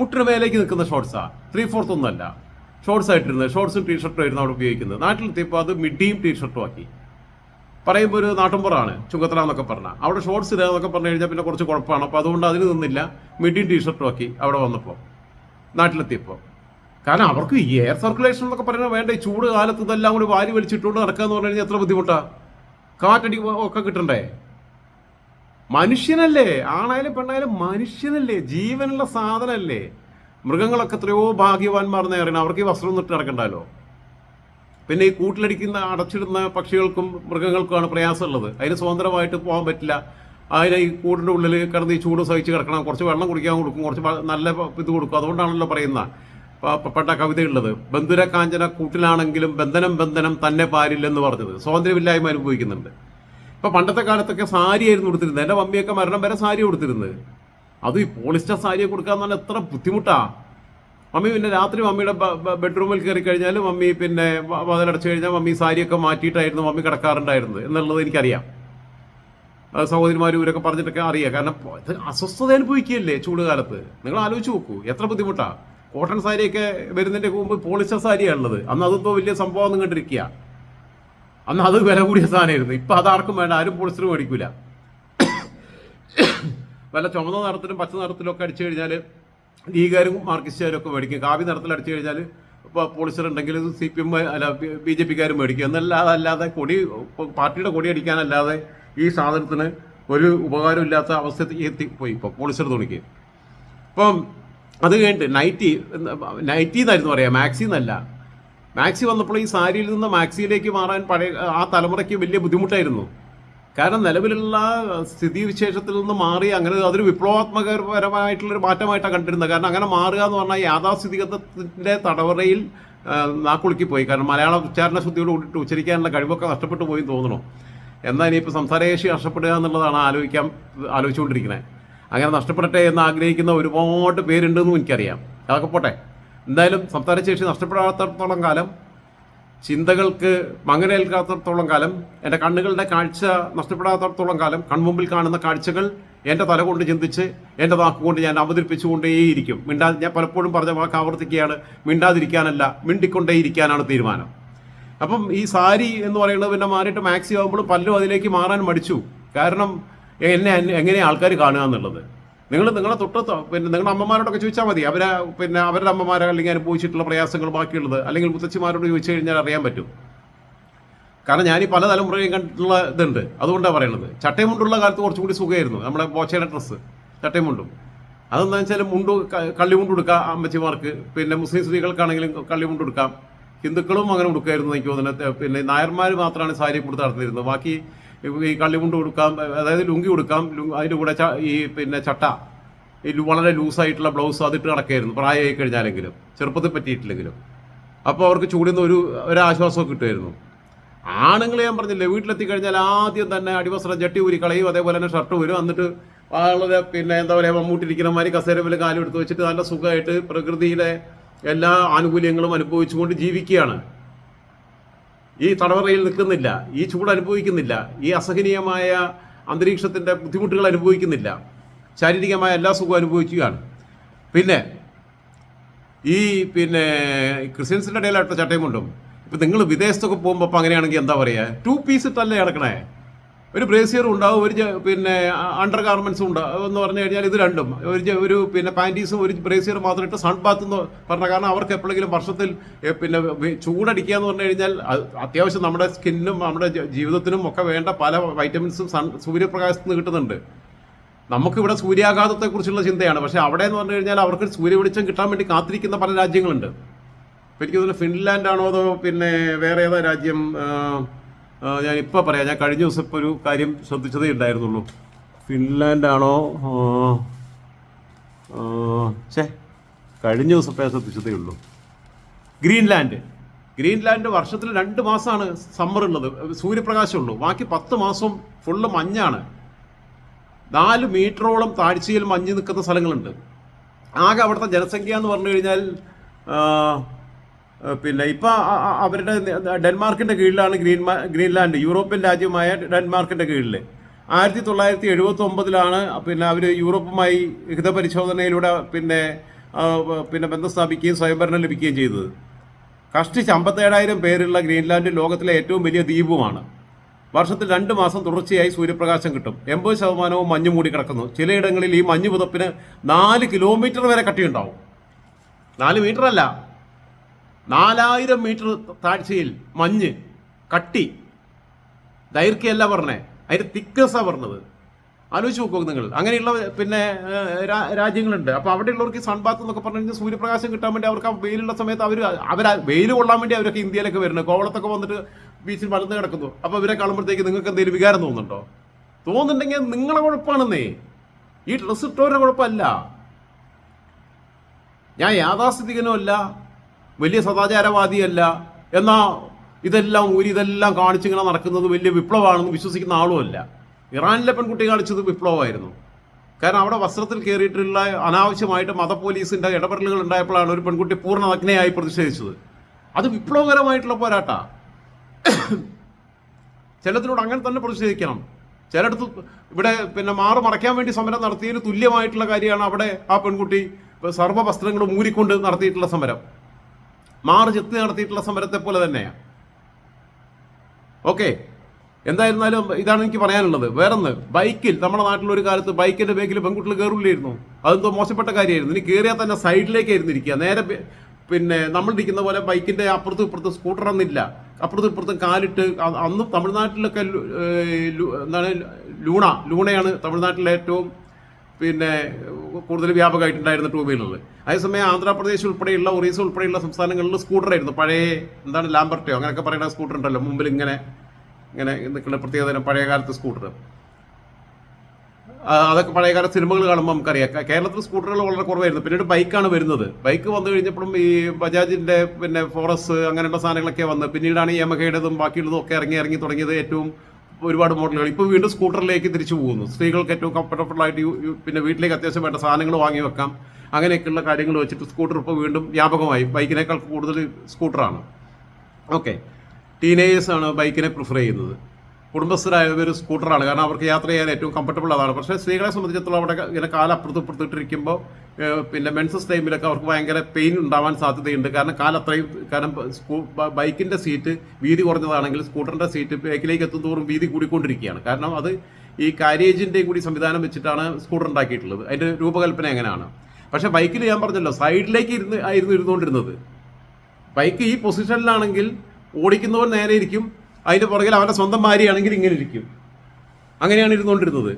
മുട്ടിന് മേലേക്ക് നിൽക്കുന്ന ഷോർട്സാണ് ത്രീ ഫോർത്ത് ഒന്നുമല്ല ഷോർട്സ് ആയിട്ടിരുന്നത്. ഷോർട്സും ടീഷർട്ടും ആയിരുന്നു അവിടെ ഉപയോഗിക്കുന്നത്. നാട്ടിലെത്തിയപ്പോൾ അത് മിഡിയും ടീഷർട്ടും ആക്കി. പറയുമ്പോൾ ഒരു നാട്ടുമ്പുറമാണ് ചുങ്കത്തറ എന്നൊക്കെ പറഞ്ഞാൽ അവിടെ ഷോർട്സ് ഇടുക എന്നൊക്കെ പറഞ്ഞു കഴിഞ്ഞാൽ പിന്നെ കുറച്ച് കുഴപ്പമാണ്. അപ്പോൾ അതുകൊണ്ട് അതിന് നിന്നില്ല. മിഡിയും ടീഷർട്ടും ആക്കി അവിടെ വന്നപ്പോൾ നാട്ടിലെത്തിയപ്പോൾ കാരണം അവർക്ക് എയർ സർക്കുലേഷൻ എന്നൊക്കെ പറയുന്നത് വേണ്ട ഈ ചൂട് കാലത്ത് ഇതെല്ലാം കൂടി വാരി വലിച്ചിട്ടുകൊണ്ട് നടക്കുക എന്ന് പറഞ്ഞു കഴിഞ്ഞാൽ എത്ര ബുദ്ധിമുട്ടാ? കാറ്റടി ഒക്കെ കിട്ടണ്ടേ? മനുഷ്യനല്ലേ ആണായാലും പെണ്ണായാലും മനുഷ്യനല്ലേ ജീവനുള്ള സാധനമല്ലേ മൃഗങ്ങളൊക്കെ എത്രയോ ഭാഗ്യവാന്മാർന്നേ അറിയണം അവർക്ക് ഈ വസ്ത്രം ഇട്ട് നടക്കണ്ടല്ലോ. പിന്നെ ഈ കൂട്ടിലടിക്കുന്ന അടച്ചിടുന്ന പക്ഷികൾക്കും മൃഗങ്ങൾക്കുമാണ് പ്രയാസമുള്ളത്. അതിന് സ്വതന്ത്രമായിട്ട് പോകാൻ പറ്റില്ല. അതിന് ഈ കൂടിന്റെ ഉള്ളിൽ കിടന്ന് ഈ ചൂട് സഹിച്ച് കിടക്കണം. കുറച്ച് വെള്ളം കുടിക്കാൻ കൊടുക്കും. കുറച്ച് നല്ല ഇത് കൊടുക്കും. അതുകൊണ്ടാണല്ലോ പറയുന്ന പെട്ട കവിതയുള്ളത്. ബന്ധുര കാഞ്ചന കൂട്ടിലാണെങ്കിലും ബന്ധനം ബന്ധനം തന്നെ പാരില്ലെന്ന് പറഞ്ഞത്. സ്വാതന്ത്ര്യമില്ലായ്മ അനുഭവിക്കുന്നുണ്ട്. ഇപ്പം പണ്ടത്തെ കാലത്തൊക്കെ സാരിയായിരുന്നു കൊടുത്തിരുന്നത് എന്റെ മമ്മിയൊക്കെ മരണം വരെ സാരി കൊടുത്തിരുന്നത് അതും ഈ പോളിസ്റ്റർ സാരിയെ കൊടുക്കാൻ പറഞ്ഞാൽ എത്ര ബുദ്ധിമുട്ടാണ് മമ്മി പിന്നെ രാത്രി മമ്മിയുടെ ബെഡ്റൂമിൽ കയറി കഴിഞ്ഞാൽ മമ്മി പിന്നെ വാതിലടച്ചു കഴിഞ്ഞാൽ മമ്മി സാരിയൊക്കെ മാറ്റിയിട്ടായിരുന്നു മമ്മി കിടക്കാറുണ്ടായിരുന്നത്. എന്നുള്ളത് എനിക്കറിയാം. സഹോദരിമാരും ഇവരൊക്കെ പറഞ്ഞിട്ടൊക്കെ അറിയാം. കാരണം ഇത് അസ്വസ്ഥത അനുഭവിക്കുകയല്ലേ ചൂട് കാലത്ത് നിങ്ങൾ ആലോചിച്ച് നോക്കൂ എത്ര ബുദ്ധിമുട്ടാണ് കോട്ടൺ സാരിയൊക്കെ വരുന്നതിന്റെ മുമ്പ് പോളിസ്റ്റർ സാരിയാണ് ഉള്ളത്. അന്ന് അതിപ്പോൾ വലിയ സംഭവം ഒന്നും കണ്ടിരിക്കുക അന്ന് അത് വില കൂടിയ സാധനമായിരുന്നു. ഇപ്പം അതാർക്കും വേണ്ട ആരും പോളിസ്റ്റർ മേടിക്കൂല. വല്ല ചുമന്ന നിറത്തിലും പച്ച നിറത്തിലും ഒക്കെ അടിച്ചു കഴിഞ്ഞാൽ ലീഗാരും മാർക്സിസ്റ്റുകാരും ഒക്കെ മേടിക്കും. കാവി നിറത്തിൽ അടിച്ചു കഴിഞ്ഞാൽ ഇപ്പോൾ പോളിസ്റ്റർ ഉണ്ടെങ്കിൽ സി പി എം അല്ല ബി ജെ പിക്കാരും മേടിക്കും. എന്നല്ലാതെ അല്ലാതെ കൊടി പാർട്ടിയുടെ കൊടി അടിക്കാനല്ലാതെ ഈ സാധനത്തിന് ഒരു ഉപകാരമില്ലാത്ത അവസ്ഥ എത്തിപ്പോയി ഇപ്പോൾ പോളിസ്റ്റർ തുണിക്ക്. അപ്പം അത് കഴിഞ്ഞിട്ട് നൈറ്റി നൈറ്റി എന്നായിരുന്നു പറയാം മാക്സി എന്നല്ല മാക്സി വന്നപ്പോൾ ഈ സാരിയിൽ നിന്ന് മാക്സിയിലേക്ക് മാറാൻ പഴയ ആ തലമുറയ്ക്ക് വലിയ ബുദ്ധിമുട്ടായിരുന്നു. കാരണം നിലവിലുള്ള സ്ഥിതിവിശേഷത്തിൽ നിന്ന് മാറി അങ്ങനെ അതൊരു വിപ്ലവാത്മകപരമായിട്ടുള്ളൊരു മാറ്റമായിട്ടാണ് കണ്ടിരുന്നത്. കാരണം അങ്ങനെ മാറുക എന്ന് പറഞ്ഞാൽ യാഥാസ്ഥിതികത്വത്തിന്റെ തടവറയിൽ നാക്കുളുക്കിപ്പോയി. നാക്കുളുക്കി പോയി കാരണം മലയാള ഉച്ചാരണ ശുദ്ധിയോട് കൂടിയിട്ട് ഉച്ചരിക്കാനുള്ള കഴിവൊക്കെ നഷ്ടപ്പെട്ടു പോയി തോന്നണു. എന്നാൽ ഇനിയിപ്പോൾ സംസാരശേഷി നഷ്ടപ്പെടുക എന്നുള്ളതാണ് ആലോചിക്കാൻ ആലോചിച്ചുകൊണ്ടിരിക്കുന്നത്. അങ്ങനെ നഷ്ടപ്പെടട്ടെ എന്ന് ആഗ്രഹിക്കുന്ന ഒരുപാട് പേരുണ്ടെന്നും എനിക്കറിയാം. അതൊക്കെ പോട്ടെ. എന്തായാലും സംസാരശേഷി നഷ്ടപ്പെടാത്തടത്തോളം കാലം ചിന്തകൾക്ക് മങ്ങനേൽക്കാത്തടത്തോളം കാലം എന്റെ കണ്ണുകളുടെ കാഴ്ച നഷ്ടപ്പെടാത്തടത്തോളം കാലം കൺമുമ്പിൽ കാണുന്ന കാഴ്ചകൾ എന്റെ തല കൊണ്ട് ചിന്തിച്ച് എന്റെ നാക്കുകൊണ്ട് ഞാൻ അവതരിപ്പിച്ചുകൊണ്ടേയിരിക്കും. മിണ്ടാ ഞാൻ പലപ്പോഴും പറഞ്ഞ വാക്ക് ആവർത്തിക്കുകയാണ് മിണ്ടാതിരിക്കാനല്ല മിണ്ടിക്കൊണ്ടേയിരിക്കാനാണ് തീരുമാനം. അപ്പം ഈ സാരി എന്ന് പറയുന്നത് പിന്നെ മാറിയിട്ട് മാക്സി ആകുമ്പോൾ പലരും അതിലേക്ക് മാറാൻ മടിച്ചു. കാരണം എന്നെ എങ്ങനെ ആൾക്കാർ കാണുക എന്നുള്ളത്? നിങ്ങൾ നിങ്ങളെ തൊട്ടത്ത് പിന്നെ നിങ്ങളുടെ അമ്മമാരോടൊക്കെ ചോദിച്ചാൽ മതി. അവരെ പിന്നെ അവരുടെ അമ്മമാരെ അല്ലെങ്കിൽ അനുഭവിച്ചിട്ടുള്ള പ്രയാസങ്ങൾ ബാക്കിയുള്ളത്. അല്ലെങ്കിൽ മുത്തച്ഛിമാരോട് ചോദിച്ചു കഴിഞ്ഞാൽ അറിയാൻ പറ്റും. കാരണം ഞാൻ ഈ പല തലമുറയും കണ്ടിട്ടുള്ള ഇതുണ്ട്. അതുകൊണ്ടാണ് പറയുന്നത് ചട്ടയും മുണ്ടുള്ള കാലത്ത് കുറച്ചും കൂടി സുഖമായിരുന്നു. നമ്മുടെ ബോച്ചയുടെ ഡ്രസ്സ് ചട്ടയും മുണ്ടും അതെന്താ വെച്ചാൽ മുണ്ട് കള്ളിമുണ്ട് കൊടുക്കാം അമ്മച്ചിമാർക്ക്. പിന്നെ മുസ്ലിം സ്ത്രീകൾക്കാണെങ്കിലും കള്ളിമുണ്ട് കൊടുക്കാം ഹിന്ദുക്കളും അങ്ങനെ കൊടുക്കായിരുന്നു എനിക്ക് തോന്നുന്നത് പിന്നെ നായർമാർ മാത്രമാണ് സാരി കൊടുത്ത് നടന്നിരുന്നത്. ബാക്കി ഈ കള്ളിമുണ്ട് കൊടുക്കാം അതായത് ലുങ്കി കൊടുക്കാം അതിന്റെ കൂടെ ഈ പിന്നെ ചട്ട ഈ വളരെ ലൂസായിട്ടുള്ള ബ്ലൗസ് അതിട്ട് നടക്കായിരുന്നു പ്രായമായി കഴിഞ്ഞാലെങ്കിലും ചെറുപ്പത്തിൽ പറ്റിയിട്ടില്ലെങ്കിലും. അപ്പോൾ അവർക്ക് ചൂടിൽ നിന്ന് ഒരു ഒരാശ്വാസം കിട്ടുമായിരുന്നു. ആണുങ്ങളെ ഞാൻ പറഞ്ഞില്ലേ വീട്ടിലെത്തി കഴിഞ്ഞാൽ ആദ്യം തന്നെ അടിവസ്ത്രം ജട്ടി ഊരി കളയും അതേപോലെ തന്നെ ഷർട്ട് വരും എന്നിട്ട് വളരെ പിന്നെ എന്താ പറയുക മമ്മൂട്ടിരിക്കുന്ന മാതിരി കസേരവിൽ കാലും എടുത്ത് വെച്ചിട്ട് നല്ല സുഖമായിട്ട് പ്രകൃതിയുടെ എല്ലാ ആനുകൂല്യങ്ങളും അനുഭവിച്ചുകൊണ്ട് ജീവിക്കുകയാണ്. ഈ തടവറയിൽ നിൽക്കുന്നില്ല ഈ ചൂട് അനുഭവിക്കുന്നില്ല ഈ അസഹനീയമായ അന്തരീക്ഷത്തിന്റെ ബുദ്ധിമുട്ടുകൾ അനുഭവിക്കുന്നില്ല. ശാരീരികമായ എല്ലാ സുഖവും അനുഭവിക്കുകയാണ്. പിന്നെ ഈ പിന്നെ ക്രിസ്ത്യൻസിന്റെ ഇടയിലായിട്ട് ചട്ടയും കൊണ്ടും ഇപ്പം നിങ്ങൾ വിദേശത്തൊക്കെ പോകുമ്പോൾ അപ്പം അങ്ങനെയാണെങ്കിൽ എന്താ പറയുക ടു പീസ് ഇട്ടല്ലേ കിടക്കണേ ഒരു ബ്രേസിയറും ഉണ്ടാവും ഒരു പിന്നെ അണ്ടർ ഗാർമെൻസും ഉണ്ടാവും എന്ന് പറഞ്ഞു കഴിഞ്ഞാൽ ഇത് രണ്ടും. ഒരു ഒരു പിന്നെ പാന്റീസും ഒരു ബ്രേസിയർ മാത്രം ഇട്ട് സൺ ബാത്ത് എന്ന് പറഞ്ഞ കാരണം അവർക്ക് എപ്പോഴെങ്കിലും വർഷത്തിൽ പിന്നെ ചൂടടിക്കുക എന്ന് പറഞ്ഞു കഴിഞ്ഞാൽ അത് അത്യാവശ്യം നമ്മുടെ സ്കിന്നും നമ്മുടെ ജീവിതത്തിനും ഒക്കെ വേണ്ട പല വൈറ്റമിൻസും സൺ സൂര്യപ്രകാശത്ത് നിന്ന് കിട്ടുന്നുണ്ട്. നമുക്കിവിടെ സൂര്യാഘാതത്തെക്കുറിച്ചുള്ള ചിന്തയാണ്. പക്ഷേ അവിടെ എന്ന് പറഞ്ഞു കഴിഞ്ഞാൽ അവർക്ക് സൂര്യ വെളിച്ചം കിട്ടാൻ വേണ്ടി കാത്തിരിക്കുന്ന പല രാജ്യങ്ങളുണ്ട്. എനിക്ക് തോന്നുന്നു ഫിൻലാൻഡ് ആണോ അതോ പിന്നെ വേറെ ഏതാ രാജ്യം ഇപ്പോൾ പറയാം. ഞാൻ കഴിഞ്ഞ ദിവസം ഇപ്പോൾ ഒരു കാര്യം ശ്രദ്ധിച്ചതേ ഉണ്ടായിരുന്നുള്ളൂ. ഫിൻലാൻഡാണോ? ഛേ കഴിഞ്ഞ ദിവസം ഇപ്പോൾ ശ്രദ്ധിച്ചതേ ഉള്ളൂ. ഗ്രീൻലാൻഡ്. ഗ്രീൻലാൻഡ് വർഷത്തിൽ രണ്ട് മാസമാണ് സമ്മർ ഉള്ളത്. സൂര്യപ്രകാശമുള്ളൂ ബാക്കി പത്ത് മാസവും ഫുള്ള് മഞ്ഞാണ്. നാല് മീറ്ററോളം താഴ്ചയിൽ മഞ്ഞ് നിൽക്കുന്ന സ്ഥലങ്ങളുണ്ട്. ആകെ അവിടുത്തെ ജനസംഖ്യ എന്ന് പറഞ്ഞു കഴിഞ്ഞാൽ പിന്നെ ഇപ്പൊ അവരുടെ ഡെൻമാർക്കിന്റെ കീഴിലാണ് ഗ്രീൻ ഗ്രീൻലാൻഡ് യൂറോപ്യൻ രാജ്യമായ ഡെൻമാർക്കിന്റെ കീഴിൽ ആയിരത്തി തൊള്ളായിരത്തി എഴുപത്തി ഒമ്പതിലാണ് പിന്നെ അവർ യൂറോപ്പുമായി ഹിതപരിശോധനയിലൂടെ പിന്നെ പിന്നെ ബന്ധം സ്ഥാപിക്കുകയും സ്വയംഭരണം ലഭിക്കുകയും ചെയ്തത്. കഷ്ടിച്ച് അമ്പത്തേഴായിരം പേരുള്ള ഗ്രീൻലാൻഡ് ലോകത്തിലെ ഏറ്റവും വലിയ ദ്വീപുമാണ്. വർഷത്തിൽ രണ്ട് മാസം തുടർച്ചയായി സൂര്യപ്രകാശം കിട്ടും. എൺപത് ശതമാനവും മഞ്ഞ് മൂടി കിടക്കുന്നു ചിലയിടങ്ങളിൽ ഈ മഞ്ഞ് പുതപ്പിന് നാല് കിലോമീറ്റർ വരെ കട്ടിയുണ്ടാവും. നാല് മീറ്റർ അല്ല നാലായിരം മീറ്റർ താഴ്ചയിൽ മഞ്ഞ് കട്ടി. ദൈർഘ്യമല്ല പറഞ്ഞേ. അതിന്റെ തിക്നെസ്സാണ് പറഞ്ഞത്. ആലോചിച്ച് നോക്കുക നിങ്ങൾ. അങ്ങനെയുള്ള പിന്നെ രാജ്യങ്ങളുണ്ട്. അപ്പോൾ അവിടെയുള്ളവർക്ക് സൺബാത്ത് എന്നൊക്കെ പറഞ്ഞു കഴിഞ്ഞാൽ സൂര്യപ്രകാശം കിട്ടാൻ വേണ്ടി അവർക്ക് ആ വെയിലുള്ള സമയത്ത് അവർ അവർ വെയിൽ കൊള്ളാൻ വേണ്ടി അവരൊക്കെ ഇന്ത്യയിലേക്ക് വരുന്നത് കോവളത്തൊക്കെ വന്നിട്ട് ബീച്ചിൽ മലന്ന് കിടക്കുന്നു. അപ്പോൾ ഇവരെ കാണുമ്പോഴത്തേക്ക് നിങ്ങൾക്ക് എന്തെങ്കിലും വികാരം തോന്നുന്നുണ്ടോ? തോന്നുന്നുണ്ടെങ്കിൽ നിങ്ങളെ കുഴപ്പമാണെന്നേ. ഈ ഡ്രസ്സ് ഇട്ടവരുടെ കുഴപ്പമല്ല. ഞാൻ യാഥാസ്ഥിതികനുമല്ല. വലിയ സദാചാരവാദിയല്ല. എന്നാ ഇതെല്ലാം ഊരി ഇതെല്ലാം കാണിച്ചിങ്ങനെ നടക്കുന്നത് വലിയ വിപ്ലവമാണെന്ന് വിശ്വസിക്കുന്ന ആളുമല്ല ഇറാനിലെ പെൺകുട്ടി കാണിച്ചത് വിപ്ലവമായിരുന്നു. കാരണം അവിടെ വസ്ത്രത്തിൽ കയറിയിട്ടുള്ള അനാവശ്യമായിട്ട് മത പോലീസിന്റെ ഇടപെടലുകൾ ഉണ്ടായപ്പോഴാണ് ഒരു പെൺകുട്ടി പൂർണ നഗ്നയായി പ്രതിഷേധിച്ചത്. അത് വിപ്ലവകരമായിട്ടുള്ള പോരാട്ടാ. ചിലത്തിനോട് അങ്ങനെ തന്നെ പ്രതിഷേധിക്കണം. ചിലയിടത്ത് ഇവിടെ പിന്നെ മാറു മറയ്ക്കാൻ വേണ്ടി സമരം നടത്തിയതിന് തുല്യമായിട്ടുള്ള കാര്യമാണ് അവിടെ ആ പെൺകുട്ടി സർവ വസ്ത്രങ്ങളും ഊരിക്കൊണ്ട് നടത്തിയിട്ടുള്ള സമരം. മാറ് ചെത്തി നടത്തിയിട്ടുള്ള സമരത്തെ പോലെ തന്നെയാണ് ഓക്കെ. എന്തായിരുന്നാലും ഇതാണ് എനിക്ക് പറയാനുള്ളത്. വേറൊന്ന് ബൈക്കിൽ നമ്മുടെ നാട്ടിൽ ഒരു കാലത്ത് ബൈക്കിന്റെ ബേക്കിൽ പെൺകുട്ടികൾ കയറില്ലായിരുന്നു അതെന്തോ മോശപ്പെട്ട കാര്യമായിരുന്നു. ഇനി കയറിയാൽ തന്നെ സൈഡിലേക്ക് ആയിരുന്നു ഇരിക്കുക. നേരെ പിന്നെ നമ്മൾ ഇരിക്കുന്ന പോലെ ബൈക്കിന്റെ അപ്പുറത്തും ഇപ്പുറത്തും സ്കൂട്ടർ ഒന്നില്ല അപ്പുറത്തും ഇപ്പുറത്തും കാലിട്ട് അന്നും തമിഴ്നാട്ടിലൊക്കെ എന്താണ് ലൂണ. ലൂണയാണ് തമിഴ്നാട്ടിലെ ഏറ്റവും പിന്നെ കൂടുതൽ വ്യാപകമായിട്ടുണ്ടായിരുന്ന ടൂ വീലറിൽ അതേസമയം ആന്ധ്രാപ്രദേശ് ഉൾപ്പെടെയുള്ള ഒറീസ ഉൾപ്പെടെയുള്ള സംസ്ഥാനങ്ങളിൽ സ്കൂട്ടർ ആയിരുന്നു. പഴയ എന്താണ് ലാംബർട്ടയോ അങ്ങനെയൊക്കെ പറയുന്ന സ്കൂട്ടർ ഉണ്ടല്ലോ. മുമ്പിൽ ഇങ്ങനെ ഇങ്ങനെ നിൽക്കുന്ന പ്രത്യേകതരം പഴയ കാലത്ത് സ്കൂട്ടർ അതൊക്കെ പഴയകാല സിനിമകൾ കാണുമ്പോൾ നമുക്കറിയാം. കേരളത്തിൽ സ്കൂട്ടറുകൾ വളരെ കുറവായിരുന്നു. പിന്നീട് ബൈക്കാണ് വരുന്നത്. ബൈക്ക് വന്നു കഴിഞ്ഞപ്പോഴും ഈ ബജാജിന്റെ പിന്നെ ഫോറസ് അങ്ങനെയുള്ള സാധനങ്ങളൊക്കെ വന്ന് പിന്നീടാണ് യമഹയുടേതും ബാക്കിയുള്ളതും ഒക്കെ ഇറങ്ങി ഇറങ്ങി തുടങ്ങിയത് ഏറ്റവും ഒരുപാട് മോഡലുകൾ ഇപ്പോൾ വീണ്ടും സ്കൂട്ടറിലേക്ക് തിരിച്ചു പോകുന്നു. സ്ത്രീകൾക്ക് ഏറ്റവും കംഫർട്ടബിൾ ആയിട്ട് പിന്നെ വീട്ടിലേക്ക് അത്യാവശ്യം വേണ്ട സാധനങ്ങൾ വാങ്ങി വെക്കാം. അങ്ങനെയൊക്കെയുള്ള കാര്യങ്ങൾ വെച്ചിട്ട് സ്കൂട്ടർ ഇപ്പോൾ വീണ്ടും വ്യാപകമായി. ബൈക്കിനേക്കാൾ കൂടുതൽ സ്കൂട്ടറാണ്. ഓക്കെ ടീനേജേഴ്സാണ് ബൈക്കിനെ പ്രിഫർ ചെയ്യുന്നത്. കുടുംബസ്ഥരായവർ സ്കൂട്ടറാണ്. കാരണം അവർക്ക് യാത്ര ചെയ്യാൻ ഏറ്റവും കംഫർട്ടബിൾ അതാണ്. പക്ഷേ സ്ത്രീകളെ സംബന്ധിച്ചിടത്തോളം അവിടെ ഇങ്ങനെ കാലപ്പുറത്ത് ഇപ്പുറത്തിട്ടിരിക്കുമ്പോൾ പിന്നെ മെൻസസ് ടൈമിലൊക്കെ അവർക്ക് ഭയങ്കര പെയിൻ ഉണ്ടാവാൻ സാധ്യതയുണ്ട്. കാരണം കാലത്രയും കാരണം സ്കൂ ബൈക്കിന്റെ സീറ്റ് വീതി കുറഞ്ഞതാണെങ്കിൽ സ്കൂട്ടറിന്റെ സീറ്റ് ബൈക്കിലേക്ക് എത്തുന്നതോറും വീതി കൂടിക്കൊണ്ടിരിക്കുകയാണ്. കാരണം അത് ഈ കാര്യേജിന്റെ കൂടി സംവിധാനം വെച്ചിട്ടാണ് സ്കൂട്ടർ ഉണ്ടാക്കിയിട്ടുള്ളത്. അതിന്റെ രൂപകൽപ്പന എങ്ങനെയാണ്? പക്ഷേ ബൈക്കിൽ ഞാൻ പറഞ്ഞല്ലോ സൈഡിലേക്ക് ഇരുന്ന് ആയിരുന്നു ഇരുന്നുകൊണ്ടിരുന്നത്. ബൈക്ക് ഈ പൊസിഷനിലാണെങ്കിൽ ഓടിക്കുന്നവർ നേരെ ഇരിക്കും അതിന്റെ പുറകിൽ അവന്റെ സ്വന്തം ഭാര്യയാണെങ്കിൽ ഇങ്ങനെ ഇരിക്കും. അങ്ങനെയാണ് ഇരുന്നുകൊണ്ടിരുന്നത്.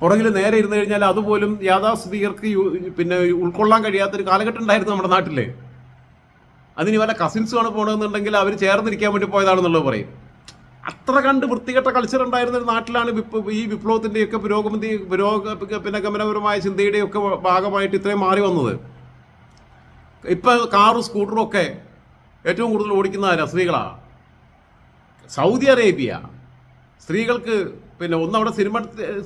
പുറകിൽ നേരെ ഇരുന്ന് കഴിഞ്ഞാൽ അതുപോലും യാഥാസ്ഥിതികർക്ക് പിന്നെ ഉൾക്കൊള്ളാൻ കഴിയാത്തൊരു കാലഘട്ടം ഉണ്ടായിരുന്നു നമ്മുടെ നാട്ടിലെ. അതിന് വല്ല കസിൻസുമാണ് പോകണമെന്നുണ്ടെങ്കിൽ അവർ ചേർന്നിരിക്കാൻ വേണ്ടി പോയതാണെന്നുള്ളത് പറയും. അത്ര കണ്ട് വൃത്തികെട്ട കൾച്ചർ ഉണ്ടായിരുന്ന ഒരു നാട്ടിലാണ് ഈ വിപ്ലവത്തിന്റെയൊക്കെ പുരോഗമതി പുരോഗ പിന്നെ ഗമനപരമായ ചിന്തയുടെയൊക്കെ ഭാഗമായിട്ട് ഇത്രയും മാറി വന്നത്. ഇപ്പം കാറും സ്കൂട്ടറും ഒക്കെ ഏറ്റവും കൂടുതൽ ഓടിക്കുന്ന ആരാ സ്ത്രീകളാ സൗദി അറേബ്യ. സ്ത്രീകൾക്ക് പിന്നെ ഒന്നവിടെ സിനിമ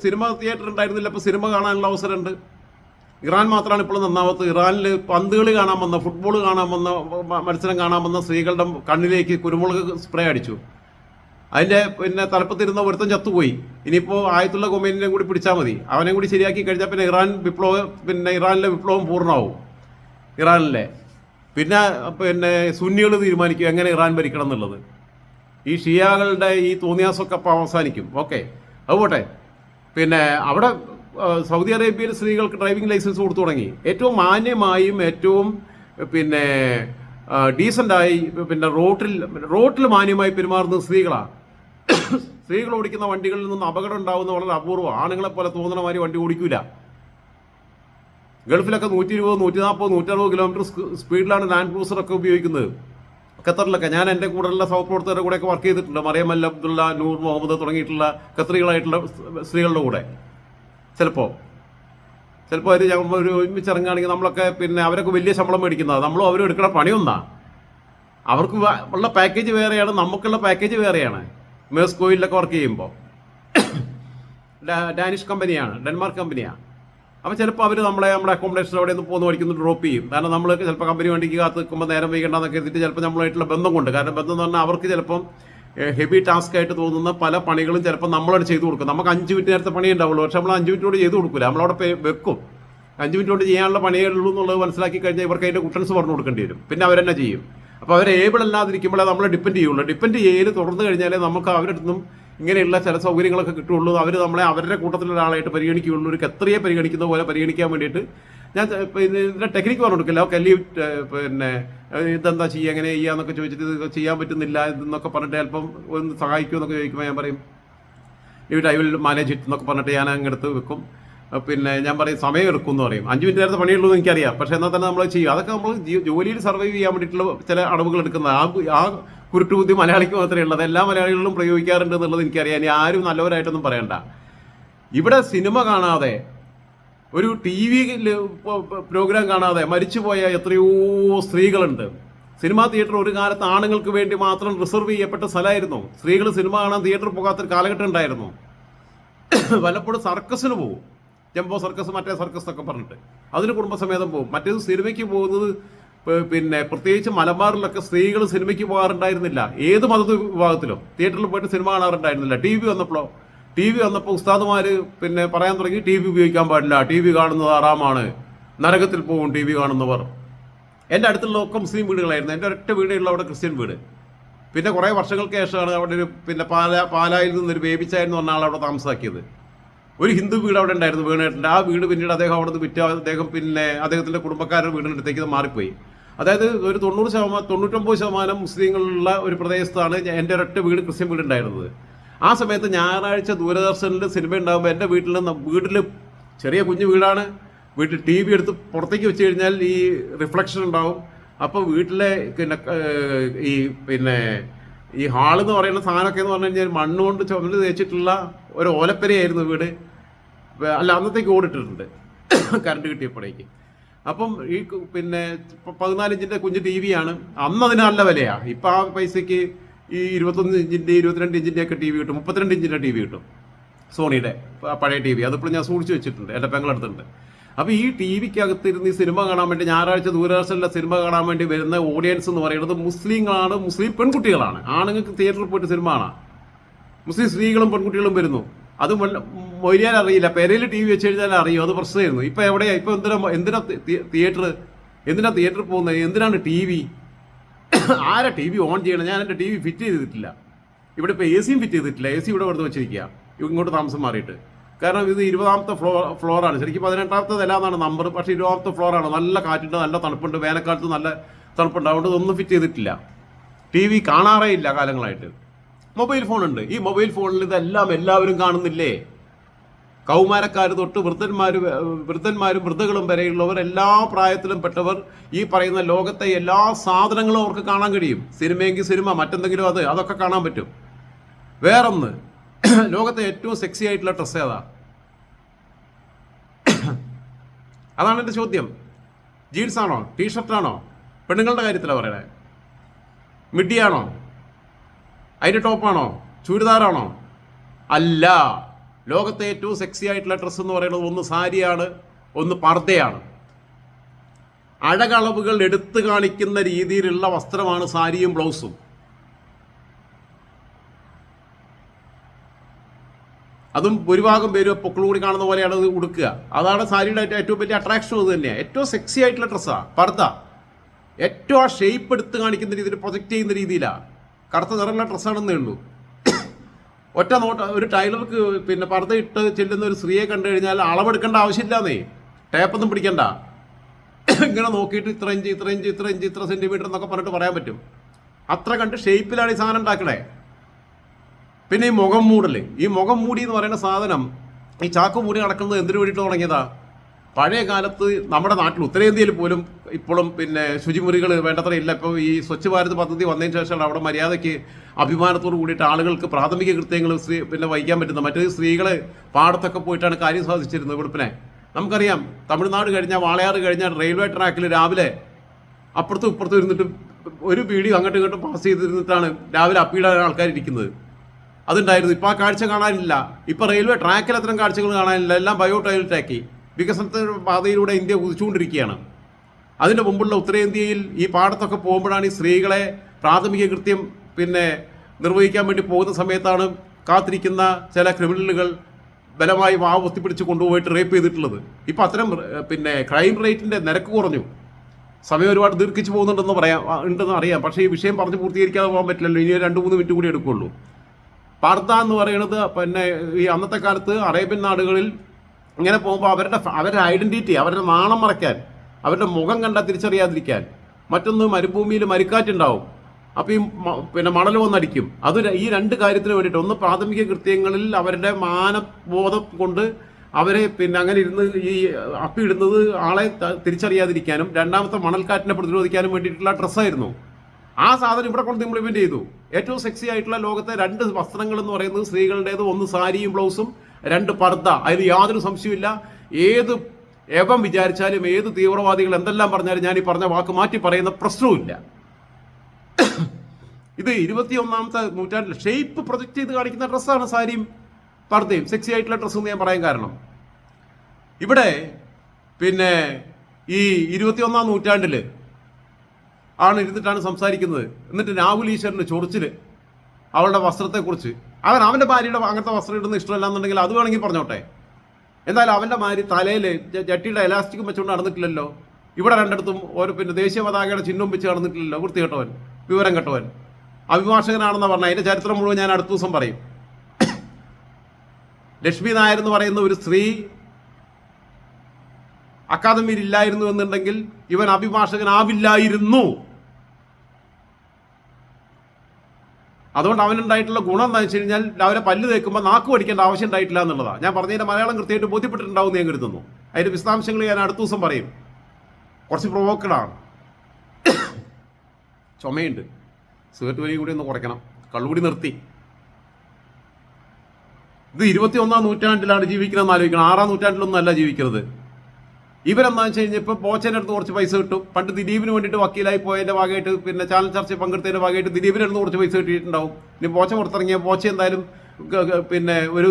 സിനിമ തിയേറ്റർ ഉണ്ടായിരുന്നില്ല ഇപ്പോൾ സിനിമ കാണാനുള്ള അവസരമുണ്ട്. ഇറാൻ മാത്രമാണ് ഇപ്പോൾ നന്നാമത്ത് ഇറാനിൽ പന്തുകളി കാണാൻ വന്ന ഫുട്ബോൾ കാണാൻ വന്ന മത്സരം കാണാൻ വന്ന സ്ത്രീകളുടെ കണ്ണിലേക്ക് കുരുമുളക് സ്പ്രേ അടിച്ചു. അതിന്റെ പിന്നെ തലപ്പത്തിരുന്ന ഒരുത്തം ചത്തുപോയി. ഇനിയിപ്പോൾ ആയത്തുള്ള കൊമേനിനെ കൂടി പിടിച്ചാൽ മതി. അവനെ കൂടി ശരിയാക്കി കഴിഞ്ഞാൽ പിന്നെ ഇറാൻ വിപ്ലവം പിന്നെ ഇറാനിലെ വിപ്ലവം പൂർണമാവും. ഇറാനിലെ. പിന്നെ പിന്നെ സുന്നികൾ തീരുമാനിക്കും എങ്ങനെ ഇറാൻ ഭരിക്കണം എന്നുള്ളത്. ഈ ഷിയാകളുടെ ഈ തോന്നിയാസൊക്കെ അപ്പോൾ അവസാനിക്കും. ഓക്കെ. അതുപോട്ടെ പിന്നെ അവിടെ സൗദി അറേബ്യയിൽ സ്ത്രീകൾക്ക് ഡ്രൈവിംഗ് ലൈസൻസ് കൊടുത്തു തുടങ്ങി. ഏറ്റവും മാന്യമായും ഏറ്റവും പിന്നെ ഡീസന്റായി പിന്നെ റോട്ടിൽ റോട്ടിൽ മാന്യമായി പെരുമാറുന്നത് സ്ത്രീകളാണ് സ്ത്രീകൾ ഓടിക്കുന്ന വണ്ടികളിൽ നിന്ന് അപകടം ഉണ്ടാകുന്ന വളരെ അപൂർവം ആണുങ്ങളെ പോലെ തോന്നണ മാതിരി വണ്ടി ഓടിക്കൂല. ഗൾഫിലൊക്കെ നൂറ്റി ഇരുപത് നൂറ്റി നാൽപ്പത് നൂറ്ററുപത് കിലോമീറ്റർ സ്പീഡിലാണ് ലാൻഡ് ക്രൂസറൊക്കെ ഉപയോഗിക്കുന്നത്. ഖത്തറിലൊക്കെ. ഞാൻ എന്റെ കൂടെയുള്ള സഹപ്രവർത്തകരുടെ കൂടെയൊക്കെ വർക്ക് ചെയ്തിട്ടുണ്ട്. മറിയം അല്ല അബ്ദുള്ള നൂർ മുഹമ്മദ് തുടങ്ങിയിട്ടുള്ള ഖത്തറികളായിട്ടുള്ള സ്ത്രീകളുടെ കൂടെ. ചിലപ്പോൾ ചിലപ്പോൾ അവർ ഞങ്ങൾ ഒരു ഒരുമിച്ച് ഇറങ്ങുകയാണെങ്കിൽ നമ്മളൊക്കെ പിന്നെ അവരൊക്കെ വലിയ ശമ്പളം മേടിക്കുന്നതാണ് നമ്മളും അവരും എടുക്കുന്ന പണിയൊന്നാ അവർക്ക് ഉള്ള പാക്കേജ് വേറെയാണ് നമുക്കുള്ള പാക്കേജ് വേറെയാണ്. മേസ്കോയിലൊക്കെ വർക്ക് ചെയ്യുമ്പോൾ ഡാനിഷ് കമ്പനിയാണ് ഡെൻമാർക്ക് കമ്പനിയാണ് അപ്പോൾ ചിലപ്പോൾ അവർ നമ്മളെ നമ്മുടെ അക്കോമഡേഷൻ അവിടെ നിന്ന് പോകുന്ന വഴിക്കൊന്ന് ഡ്രോപ്പ് ചെയ്യും. കാരണം നമ്മൾ ചിലപ്പോൾ കമ്പനി വണ്ടിക്ക് കാത്ത് നിൽക്കുമ്പോൾ നേരം വൈകണ്ടെന്നൊക്കെ എഴുതിയിട്ട് ചിലപ്പോൾ നമ്മളായിട്ടുള്ള ബന്ധം കൊണ്ട്. കാരണം ബന്ധം എന്ന് പറഞ്ഞാൽ അവർക്ക് ചിലപ്പം ഹെവി ടാസ്ക് ആയിട്ട് തോന്നുന്ന പല പണികളും ചിലപ്പോൾ നമ്മളോട് ചെയ്തു കൊടുക്കും. നമുക്ക് അഞ്ച് മിനിറ്റ് നേരത്തെ പണി ഉണ്ടാവുള്ളൂ. പക്ഷെ നമ്മൾ അഞ്ച് മിനിറ്റ് കൊണ്ട് ചെയ്തു കൊടുക്കില്ല നമ്മളവിടെ വെക്കും. അഞ്ച് മിനിറ്റ് കൊണ്ട് ചെയ്യാനുള്ള ഉള്ളൂ എന്നുള്ളത് മനസ്സിലാക്കി കഴിഞ്ഞാൽ ഇവർക്ക് അതിന്റെ കുട്ടൻസ് പറഞ്ഞു കൊടുക്കേണ്ടി വരും. പിന്നെ അവരെന്നെ ചെയ്യും. അപ്പോൾ അവർ ഏബിൾ അല്ലാതിരിക്കുമ്പോഴേ നമ്മൾ ഡിപ്പെൻഡ് ചെയ്യുള്ളൂ. ഡിപ്പെൻഡ് ചെയ്യൽ തുടർന്ന് കഴിഞ്ഞാലേ നമുക്ക് അവരുടെ അടുത്തും ഇങ്ങനെയുള്ള ചില സൗകര്യങ്ങളൊക്കെ കിട്ടുള്ളൂ. അവർ നമ്മളെ അവരുടെ കൂട്ടത്തിലുള്ള ഒരാളായിട്ട് പരിഗണിക്കുകയുള്ളൂ. ഒരു കത്രിയെ പരിഗണിക്കുന്ന പോലെ പരിഗണിക്കാൻ വേണ്ടിയിട്ട് ഞാൻ ഇതിന്റെ ടെക്നിക്ക് പറഞ്ഞു കൊടുക്കില്ല ഓക്കെ പിന്നെ ഇതെന്താ ചെയ്യുക? എങ്ങനെ ചെയ്യുക എന്നൊക്കെ ചോദിച്ചിട്ട് ഇത് ചെയ്യാൻ പറ്റുന്നില്ല എന്നൊക്കെ പറഞ്ഞിട്ട് അല്പം ഒന്ന് സഹായിക്കുമോ എന്നൊക്കെ ചോദിക്കുമ്പോൾ ഞാൻ പറയും leave I will manage it എന്നൊക്കെ പറഞ്ഞിട്ട് ഞാൻ അങ്ങെടുത്ത് വെക്കും. പിന്നെ ഞാൻ പറയും സമയം എടുക്കും എന്ന് പറയും. അഞ്ച് മിനിറ്റ് നേരത്തെ പണിയുള്ളൂ എന്ന് എനിക്കറിയാം. പക്ഷേ എന്നാൽ തന്നെ നമ്മൾ ചെയ്യും അതൊക്കെ നമ്മൾ ജോലിയിൽ സർവൈവ് ചെയ്യാൻ വേണ്ടിയിട്ടുള്ള ചില അടവുകൾ എടുക്കുന്നത് ആ ആ കുരുട്ടുബുദ്ധി മലയാളിക്ക് മാത്രമേ ഉള്ളത് എല്ലാ മലയാളികളിലും പ്രയോഗിക്കാറുണ്ട് എന്നുള്ളത് എനിക്കറിയാം. ഇനി ആരും നല്ലവരായിട്ടൊന്നും പറയണ്ട. ഇവിടെ സിനിമ കാണാതെ ഒരു ടി വി പ്രോഗ്രാം കാണാതെ മരിച്ചുപോയ എത്രയോ സ്ത്രീകളുണ്ട്. സിനിമാ തിയേറ്റർ ഒരു കാലത്ത് ആണുങ്ങൾക്ക് വേണ്ടി മാത്രം റിസർവ് ചെയ്യപ്പെട്ട സ്ഥലമായിരുന്നു. സ്ത്രീകൾ സിനിമ കാണാൻ തിയേറ്ററിൽ പോകാത്തൊരു കാലഘട്ടം ഉണ്ടായിരുന്നു. വല്ലപ്പോഴും സർക്കസിന് പോകും ജംബോ സർക്കസ് മറ്റേ സർക്കസ് എന്നൊക്കെ പറഞ്ഞിട്ട്. അതിന് കുടുംബസമേതം പോകും മറ്റേത് സിനിമയ്ക്ക് പോകുന്നത് പിന്നെ പ്രത്യേകിച്ച് മലബാറിലൊക്കെ സ്ത്രീകൾ സിനിമയ്ക്ക് പോകാറുണ്ടായിരുന്നില്ല. ഏത് മത വിഭാഗത്തിലും. തിയേറ്ററിൽ പോയിട്ട് സിനിമ കാണാറുണ്ടായിരുന്നില്ല. ടി വി വന്നപ്പോഴോ ടി വി വന്നപ്പോൾ ഉസ്താദുമാർ പിന്നെ പറയാൻ തുടങ്ങി ടി വി ഉപയോഗിക്കാൻ പാടില്ല. ടി വി കാണുന്നത് ആറാമാണ് നരകത്തിൽ പോകും ടി വി കാണുന്നവർ. എന്റെ അടുത്തുള്ള ഒക്കെ മുസ്ലിം വീടുകളായിരുന്നു. എന്റെ ഒരൊറ്റ വീടുള്ള അവിടെ ക്രിസ്ത്യൻ വീട്. പിന്നെ കുറേ വർഷങ്ങൾക്ക് ശേഷമാണ് അവിടെ ഒരു പിന്നെ പാല പാലായിൽ നിന്നൊരു ബേബിച്ചായെന്ന് പറഞ്ഞ അവിടെ താമസാക്കിയത്. ഒരു ഹിന്ദു വീട് അവിടെ ഉണ്ടായിരുന്നു വീണേട്ടന്റെ. ആ വീട് പിന്നീട് അദ്ദേഹം അവിടെ നിന്ന് വിറ്റ അദ്ദേഹം പിന്നെ അദ്ദേഹത്തിന്റെ കുടുംബക്കാരുടെ വീടിന്റെ അടുത്തേക്ക് മാറിപ്പോയി. അതായത് ഒരു തൊണ്ണൂറ് ശതമാനം തൊണ്ണൂറ്റൊമ്പത് ശതമാനം മുസ്ലിങ്ങളുള്ള ഒരു പ്രദേശത്താണ് എന്റെ ഒരൊറ്റ വീട് ക്രിസ്ത്യൻ വീട് ഉണ്ടായിരുന്നത് ആ സമയത്ത് ഞായറാഴ്ച ദൂരദർശനിൽ സിനിമ ഉണ്ടാകുമ്പോൾ എന്റെ വീട്ടിൽ വീട്ടിൽ ചെറിയ കുഞ്ഞു വീടാണ്. വീട്ടിൽ ടി വി എടുത്ത് പുറത്തേക്ക് വെച്ച് കഴിഞ്ഞാൽ ഈ റിഫ്ലക്ഷൻ ഉണ്ടാവും. അപ്പോൾ വീട്ടിലെ പിന്നെ ഈ പിന്നെ ഈ ഹാൾ എന്ന് പറയുന്ന സാധനമൊക്കെ എന്ന് പറഞ്ഞു കഴിഞ്ഞാൽ മണ്ണുകൊണ്ട് ചുമൽ തേച്ചിട്ടുള്ള ഒരു ഓലപ്പരയായിരുന്നു വീട്. അല്ല അന്നത്തേക്ക് ഓടിട്ടിട്ടുണ്ട്. കറണ്ട് കിട്ടിയപ്പോഴേക്ക്. അപ്പം ഈ പിന്നെ പ- പതിനാല് ഇഞ്ചിന്റെ കുഞ്ഞ് ടി വി ആണ് അന്ന് അതിന് നല്ല വിലയാ. ഇപ്പം ആ പൈസയ്ക്ക് ഈ ഇരുപത്തൊന്ന് ഇഞ്ചിന്റെ ഇരുപത്തിരണ്ട് ഇഞ്ചിന്റെ ഒക്കെ ടി വി കിട്ടും. മുപ്പത്തിരണ്ട് ഇഞ്ചിന്റെ ടി വി കിട്ടും. സോണിയുടെ പഴയ ടി വി അതിപ്പോൾ ഞാൻ സൂക്ഷിച്ച് വെച്ചിട്ടുണ്ട്. എന്റെ പെങ്ങളടുത്തുണ്ട് അപ്പോൾ ഈ ടി വിക്കകത്തിരുന്ന് ഈ സിനിമ കാണാൻ വേണ്ടി ഞായറാഴ്ച ദൂരദർശനിലെ സിനിമ കാണാൻ വേണ്ടി വരുന്ന ഓഡിയൻസ് എന്ന് പറയുന്നത് മുസ്ലിങ്ങളാണ് മുസ്ലിം പെൺകുട്ടികളാണ്. ആണുങ്ങൾക്ക് തിയേറ്ററിൽ പോയിട്ട് സിനിമ കാണാം. മുസ്ലിം സ്ത്രീകളും പെൺകുട്ടികളും വരുന്നു. അത് മൊയ്യാൻ അറിയില്ല പെരയിൽ ടി വി വെച്ച് കഴിഞ്ഞാൽ അറിയും? അത് പ്രശ്നമായിരുന്നു. ഇപ്പൊ എവിടെയാ? ഇപ്പൊ എന്തിനാ എന്തിനാ തിയേറ്റർ എന്തിനാ തിയേറ്ററിൽ പോകുന്നത് എന്തിനാണ് ടി വി? ആരാ ടി വി ഓൺ ചെയ്യണം? ഞാൻ എന്റെ ടി വി ഫിറ്റ് ചെയ്തിട്ടില്ല. ഇവിടെ ഇപ്പോൾ എ സിയും ഫിറ്റ് ചെയ്തിട്ടില്ല. എ സി ഇവിടെ വെറുതെ വെച്ചിരിക്കുക ഇങ്ങോട്ട് താമസം മാറിയിട്ട്. കാരണം ഇത് ഇരുപതാമത്തെ ഫ്ലോർ ഫ്ലോറാണ്. ശരിക്കും പതിനെട്ടാമത്തെ നില എന്നാണ് നമ്പർ പക്ഷേ ഇരുപതാമത്തെ ഫ്ലോറാണ്. നല്ല കാറ്റുണ്ട് നല്ല തണുപ്പുണ്ട്. വേനൽക്കാലത്ത് നല്ല തണുപ്പുണ്ട്. അതുകൊണ്ട് ഇതൊന്നും ഫിറ്റ് ചെയ്തിട്ടില്ല. ടി വി കാണാറേ ഇല്ല കാലങ്ങളായിട്ട്. മൊബൈൽ ഫോണുണ്ട്. ഈ മൊബൈൽ ഫോണിൽ ഇതെല്ലാം എല്ലാവരും കാണുന്നില്ലേ? കൗമാരക്കാർ തൊട്ട് വൃദ്ധന്മാർ വൃദ്ധന്മാരും വൃദ്ധകളും വരെയുള്ളവർ എല്ലാ പ്രായത്തിലും പെട്ടവർ ഈ പറയുന്ന ലോകത്തെ എല്ലാ സാധനങ്ങളും അവർക്ക് കാണാൻ കഴിയും. സിനിമയെങ്കിൽ സിനിമ മറ്റെന്തെങ്കിലും അത് അതൊക്കെ കാണാൻ പറ്റും. വേറൊന്ന് ലോകത്തെ ഏറ്റവും സെക്സി ആയിട്ടുള്ള ഡ്രസ്സ് ഏതാ? അതാണ് എന്റെ ചോദ്യം. ജീൻസ് ആണോ ടീഷർട്ടാണോ? പെണ്ണുങ്ങളുടെ കാര്യത്തിലാണ് പറയണേ. മിഡിയാണോ? അതിന്റെ ടോപ്പാണോ? ചുരിദാറാണോ? അല്ല. ലോകത്തെ ഏറ്റവും സെക്സി ആയിട്ടുള്ള ഡ്രസ്സ് എന്ന് പറയുന്നത് ഒന്ന് സാരിയാണ് ഒന്ന് പർദ്ദയാണ്. അഴകളവുകൾ എടുത്തു കാണിക്കുന്ന രീതിയിലുള്ള വസ്ത്രമാണ് സാരിയും ബ്ലൗസും. അതും ഭൂരിഭാഗം പേരും പൊക്കിൾ കൂടി കാണുന്ന പോലെയാണ് അത് ഉടുക്കുക. അതാണ് സാരിയുടെ ഏറ്റവും- വലിയ അട്രാക്ഷൻ അത് തന്നെയാണ് ഏറ്റവും സെക്സി ആയിട്ടുള്ള ഡ്രസ്സാണ് പർദ്ദ. ഏറ്റവും ആ ഷേപ്പ് എടുത്ത് കാണിക്കുന്ന രീതിയിൽ പ്രൊജക്റ്റ് ചെയ്യുന്ന രീതിയിലാണ് കറുത്ത നിറമുള്ള ഡ്രസ്സാണെന്നേ ഉള്ളൂ. ഒറ്റ നോട്ട് ഒരു ടൈലർക്ക് പിന്നെ പർദ്ദ ഇട്ട് ചെല്ലുന്ന ഒരു സ്ത്രീയെ കണ്ടു കഴിഞ്ഞാൽ അളവെടുക്കേണ്ട ആവശ്യമില്ലാന്നേ. ടേപ്പൊന്നും പിടിക്കണ്ട. ഇങ്ങനെ നോക്കിയിട്ട് ഇത്ര ഇഞ്ച് ഇത്ര ഇഞ്ച് ഇത്ര ഇഞ്ച് ഇത്ര സെന്റിമീറ്റർ എന്നൊക്കെ പറഞ്ഞിട്ട് പറയാൻ പറ്റും. അത്ര കണ്ട് ഷേപ്പിലാണ് ഈ സാധനം ഉണ്ടാക്കണേ. പിന്നെ ഈ മുഖം മൂടൽ ഈ മുഖം മൂടി എന്ന് പറയുന്ന സാധനം ഈ ചാക്കു മൂടി നടക്കുന്നത് എന്തിനു വേണ്ടിയിട്ട് തുടങ്ങിയതാ? പഴയ കാലത്ത് നമ്മുടെ നാട്ടിൽ ഉത്തരേന്ത്യയിൽ പോലും ഇപ്പോഴും പിന്നെ ശുചിമുറികൾ വേണ്ടത്ര ഇല്ല. ഇപ്പോൾ ഈ സ്വച്ഛ് ഭാരത് പദ്ധതി വന്നതിന് ശേഷമാണ് അവിടെ മര്യാദയ്ക്ക് അഭിമാനത്തോട് കൂടിയിട്ട് ആളുകൾക്ക് പ്രാഥമിക കൃത്യങ്ങൾ സ്ത്രീ പിന്നെ വഹിക്കാൻ പറ്റുന്നത്. മറ്റേത് സ്ത്രീകൾ പാടത്തൊക്കെ പോയിട്ടാണ് കാര്യം സാധിച്ചിരുന്നത് വെളുപ്പിനെ നമുക്കറിയാം തമിഴ്നാട് കഴിഞ്ഞാൽ വാളയാറ് കഴിഞ്ഞാൽ റെയിൽവേ ട്രാക്കിൽ രാവിലെ അപ്പുറത്തും ഇപ്പുറത്തും ഇരുന്നിട്ട് ഒരു പീടി അങ്ങോട്ടും ഇങ്ങോട്ടും പാസ് ചെയ്തിരുന്നിട്ടാണ് രാവിലെ അപ്പീടാൻ ആൾക്കാർ ഇരിക്കുന്നത്. അതുണ്ടായിരുന്നു. ഇപ്പോൾ ആ കാഴ്ച കാണാനില്ല. ഇപ്പോൾ റെയിൽവേ ട്രാക്കിൽ അത്തരം കാഴ്ചകൾ കാണാനില്ല. എല്ലാം ബയോ ടൈൽ ടാക്കി വികസനത്തിന്റെ പാതയിലൂടെ ഇന്ത്യ കുതിച്ചുകൊണ്ടിരിക്കുകയാണ്. അതിന്റെ മുമ്പുള്ള ഉത്തരേന്ത്യയിൽ ഈ പാടത്തൊക്കെ പോകുമ്പോഴാണ് ഈ സ്ത്രീകളെ പ്രാഥമിക കൃത്യം പിന്നെ നിർവഹിക്കാൻ വേണ്ടി പോകുന്ന സമയത്താണ് കാത്തിരിക്കുന്ന ചില ക്രിമിനലുകൾ ബലമായി വാവ് ഒത്തിപ്പിടിച്ച് കൊണ്ടുപോയിട്ട് റേപ്പ് ചെയ്തിട്ടുള്ളത്. ഇപ്പം അത്തരം പിന്നെ ക്രൈം റേറ്റിന്റെ നിരക്ക് കുറഞ്ഞു. സമയം ഒരുപാട് ദീർഘിച്ചു പോകുന്നുണ്ടെന്ന് പറയാം ഉണ്ടെന്ന് അറിയാം. പക്ഷേ ഈ വിഷയം പറഞ്ഞ് പൂർത്തീകരിക്കാതെ പോകാൻ പറ്റില്ലല്ലോ. ഇനി രണ്ട് മൂന്ന് മിനിറ്റ് കൂടി എടുക്കുള്ളൂ. പർദ്ദ എന്ന് പറയുന്നത് പിന്നെ ഈ അന്നത്തെ കാലത്ത് അറേബ്യൻ നാടുകളിൽ ഇങ്ങനെ പോകുമ്പോൾ അവരുടെ അവരുടെ ഐഡന്റിറ്റി അവരുടെ നാണം മറയ്ക്കാൻ അവരുടെ മുഖം കണ്ടാൽ തിരിച്ചറിയാതിരിക്കാൻ. മറ്റൊന്ന് മരുഭൂമിയിൽ മരിക്കാറ്റുണ്ടാവും. അപ്പോൾ ഈ പിന്നെ മണൽ വന്നടിക്കും. അത് ഈ രണ്ട് കാര്യത്തിന് വേണ്ടിയിട്ട് ഒന്ന് പ്രാഥമിക കൃത്യങ്ങളിൽ അവരുടെ മാനബോധം കൊണ്ട് അവരെ പിന്നെ അങ്ങനെ ഇരുന്ന് ഈ അപ്പിയിടുന്നത് ആളെ തിരിച്ചറിയാതിരിക്കാനും രണ്ടാമത്തെ മണൽക്കാറ്റിനെ പ്രതിരോധിക്കാനും വേണ്ടിയിട്ടുള്ള ഡ്രസ്സായിരുന്നു. ആ സാധനം ഇവിടെ കൊണ്ട് ഇംപ്ലിമെന്റ് ചെയ്തു. ഏറ്റവും സെക്സി ആയിട്ടുള്ള ലോകത്തെ രണ്ട് വസ്ത്രങ്ങൾ എന്ന് പറയുന്നത് സ്ത്രീകളുടേത് ഒന്ന് സാരിയും ബ്ലൗസും രണ്ട് പർദ്ദ. അതിൽ യാതൊരു സംശയമില്ല ഏത് എവം വിചാരിച്ചാലും ഏത് തീവ്രവാദികൾ എന്തെല്ലാം പറഞ്ഞാലും ഞാൻ ഈ പറഞ്ഞ വാക്ക് മാറ്റി പറയുന്ന പ്രശ്നവുമില്ല. ഇത് ഇരുപത്തിയൊന്നാമത്തെ നൂറ്റാണ്ടിൽ ഷേപ്പ് പ്രൊജക്ട് ചെയ്ത് കാണിക്കുന്ന ഡ്രസ്സാണ് സാരിയും പർദ്ദയും. സെക്സി ആയിട്ടുള്ള ഡ്രസ്സ് എന്ന് ഞാൻ പറയാൻ കാരണം. ഇവിടെ പിന്നെ ഈ ഇരുപത്തിയൊന്നാം നൂറ്റാണ്ടിൽ ആണ് ഇരുന്നിട്ടാണ് സംസാരിക്കുന്നത്. എന്നിട്ട് രാഹുൽ ഈശ്വരന് ചൊറിച്ചിൽ അവളുടെ വസ്ത്രത്തെക്കുറിച്ച്. അവൻ അവന്റെ ഭാര്യയുടെ അങ്ങനത്തെ വസ്ത്രം ഇടുന്ന ഇഷ്ടമല്ല എന്നുണ്ടെങ്കിൽ അത് വേണമെങ്കിൽ പറഞ്ഞോട്ടെ. എന്തായാലും അവന്റെ മാതിരി തലയിൽ ജട്ടിയുടെ എലാസ്റ്റിക്കും വെച്ചുകൊണ്ട് നടന്നിട്ടില്ലല്ലോ. ഇവിടെ രണ്ടിടത്തും ഒരു പിന്നെ ദേശീയ പതാകയുടെ ചിഹ്നം വെച്ച് നടന്നിട്ടില്ലല്ലോ. വൃത്തി കെട്ടവൻ വിവരം കെട്ടവൻ. അഭിഭാഷകനാണെന്ന് പറഞ്ഞാൽ അതിന്റെ ചരിത്രം മുഴുവൻ ഞാൻ അടുത്ത ദിവസം പറയും. ലക്ഷ്മി നായർ എന്ന് പറയുന്ന ഒരു സ്ത്രീ അക്കാദമിയിൽ ഇല്ലായിരുന്നു എന്നുണ്ടെങ്കിൽ ഇവൻ അഭിഭാഷകനാവില്ലായിരുന്നു. അതുകൊണ്ട് അവനുണ്ടായിട്ടുള്ള ഗുണം എന്താ വെച്ച് കഴിഞ്ഞാൽ രാവിലെ പല്ല് തേക്കുമ്പോൾ നാക്ക് പഠിക്കേണ്ട ആവശ്യം ഉണ്ടായിട്ടില്ല എന്നുള്ളതാണ് ഞാൻ പറഞ്ഞതിന്റെ മലയാളം കൃത്യമായിട്ട് ബോധ്യപ്പെട്ടിട്ടുണ്ടാവും ഞാൻ കരുതുന്നു. അതിന്റെ വിശദാംശങ്ങൾ ഞാൻ അടുത്ത ദിവസം പറയും. കുറച്ച് പ്രൊവോക്കഡാണ് ചുമയുണ്ട്. സിഗരറ്റ് വലിയും കൂടി ഒന്ന് കുറയ്ക്കണം. കള്ളുകൂടി നിർത്തി. ഇത് ഇരുപത്തി ഒന്നാം നൂറ്റാണ്ടിലാണ് ജീവിക്കണമെന്ന് ആലോചിക്കണം. ആറാം നൂറ്റാണ്ടിലൊന്നും അല്ല ജീവിക്കുന്നത് ഇവരെന്താ വെച്ച് കഴിഞ്ഞാൽ ഇപ്പോൾ പോച്ചേന്റെ അടുത്ത് കുറച്ച് പൈസ കിട്ടും. പണ്ട് ദിലീപിന് വേണ്ടിയിട്ട് വക്കീലായി പോയതിന്റെ ഭാഗമായിട്ട് പിന്നെ ചാനൽ ചർച്ച പങ്കെടുത്തതിന്റെ ഭാഗമായിട്ട് ദിലീപിന് അടുത്ത് കുറച്ച് പൈസ കിട്ടിയിട്ടുണ്ടാവും. ഇനി പോച്ച പുറത്തിറങ്ങിയ പോച്ച എന്തായാലും പിന്നെ ഒരു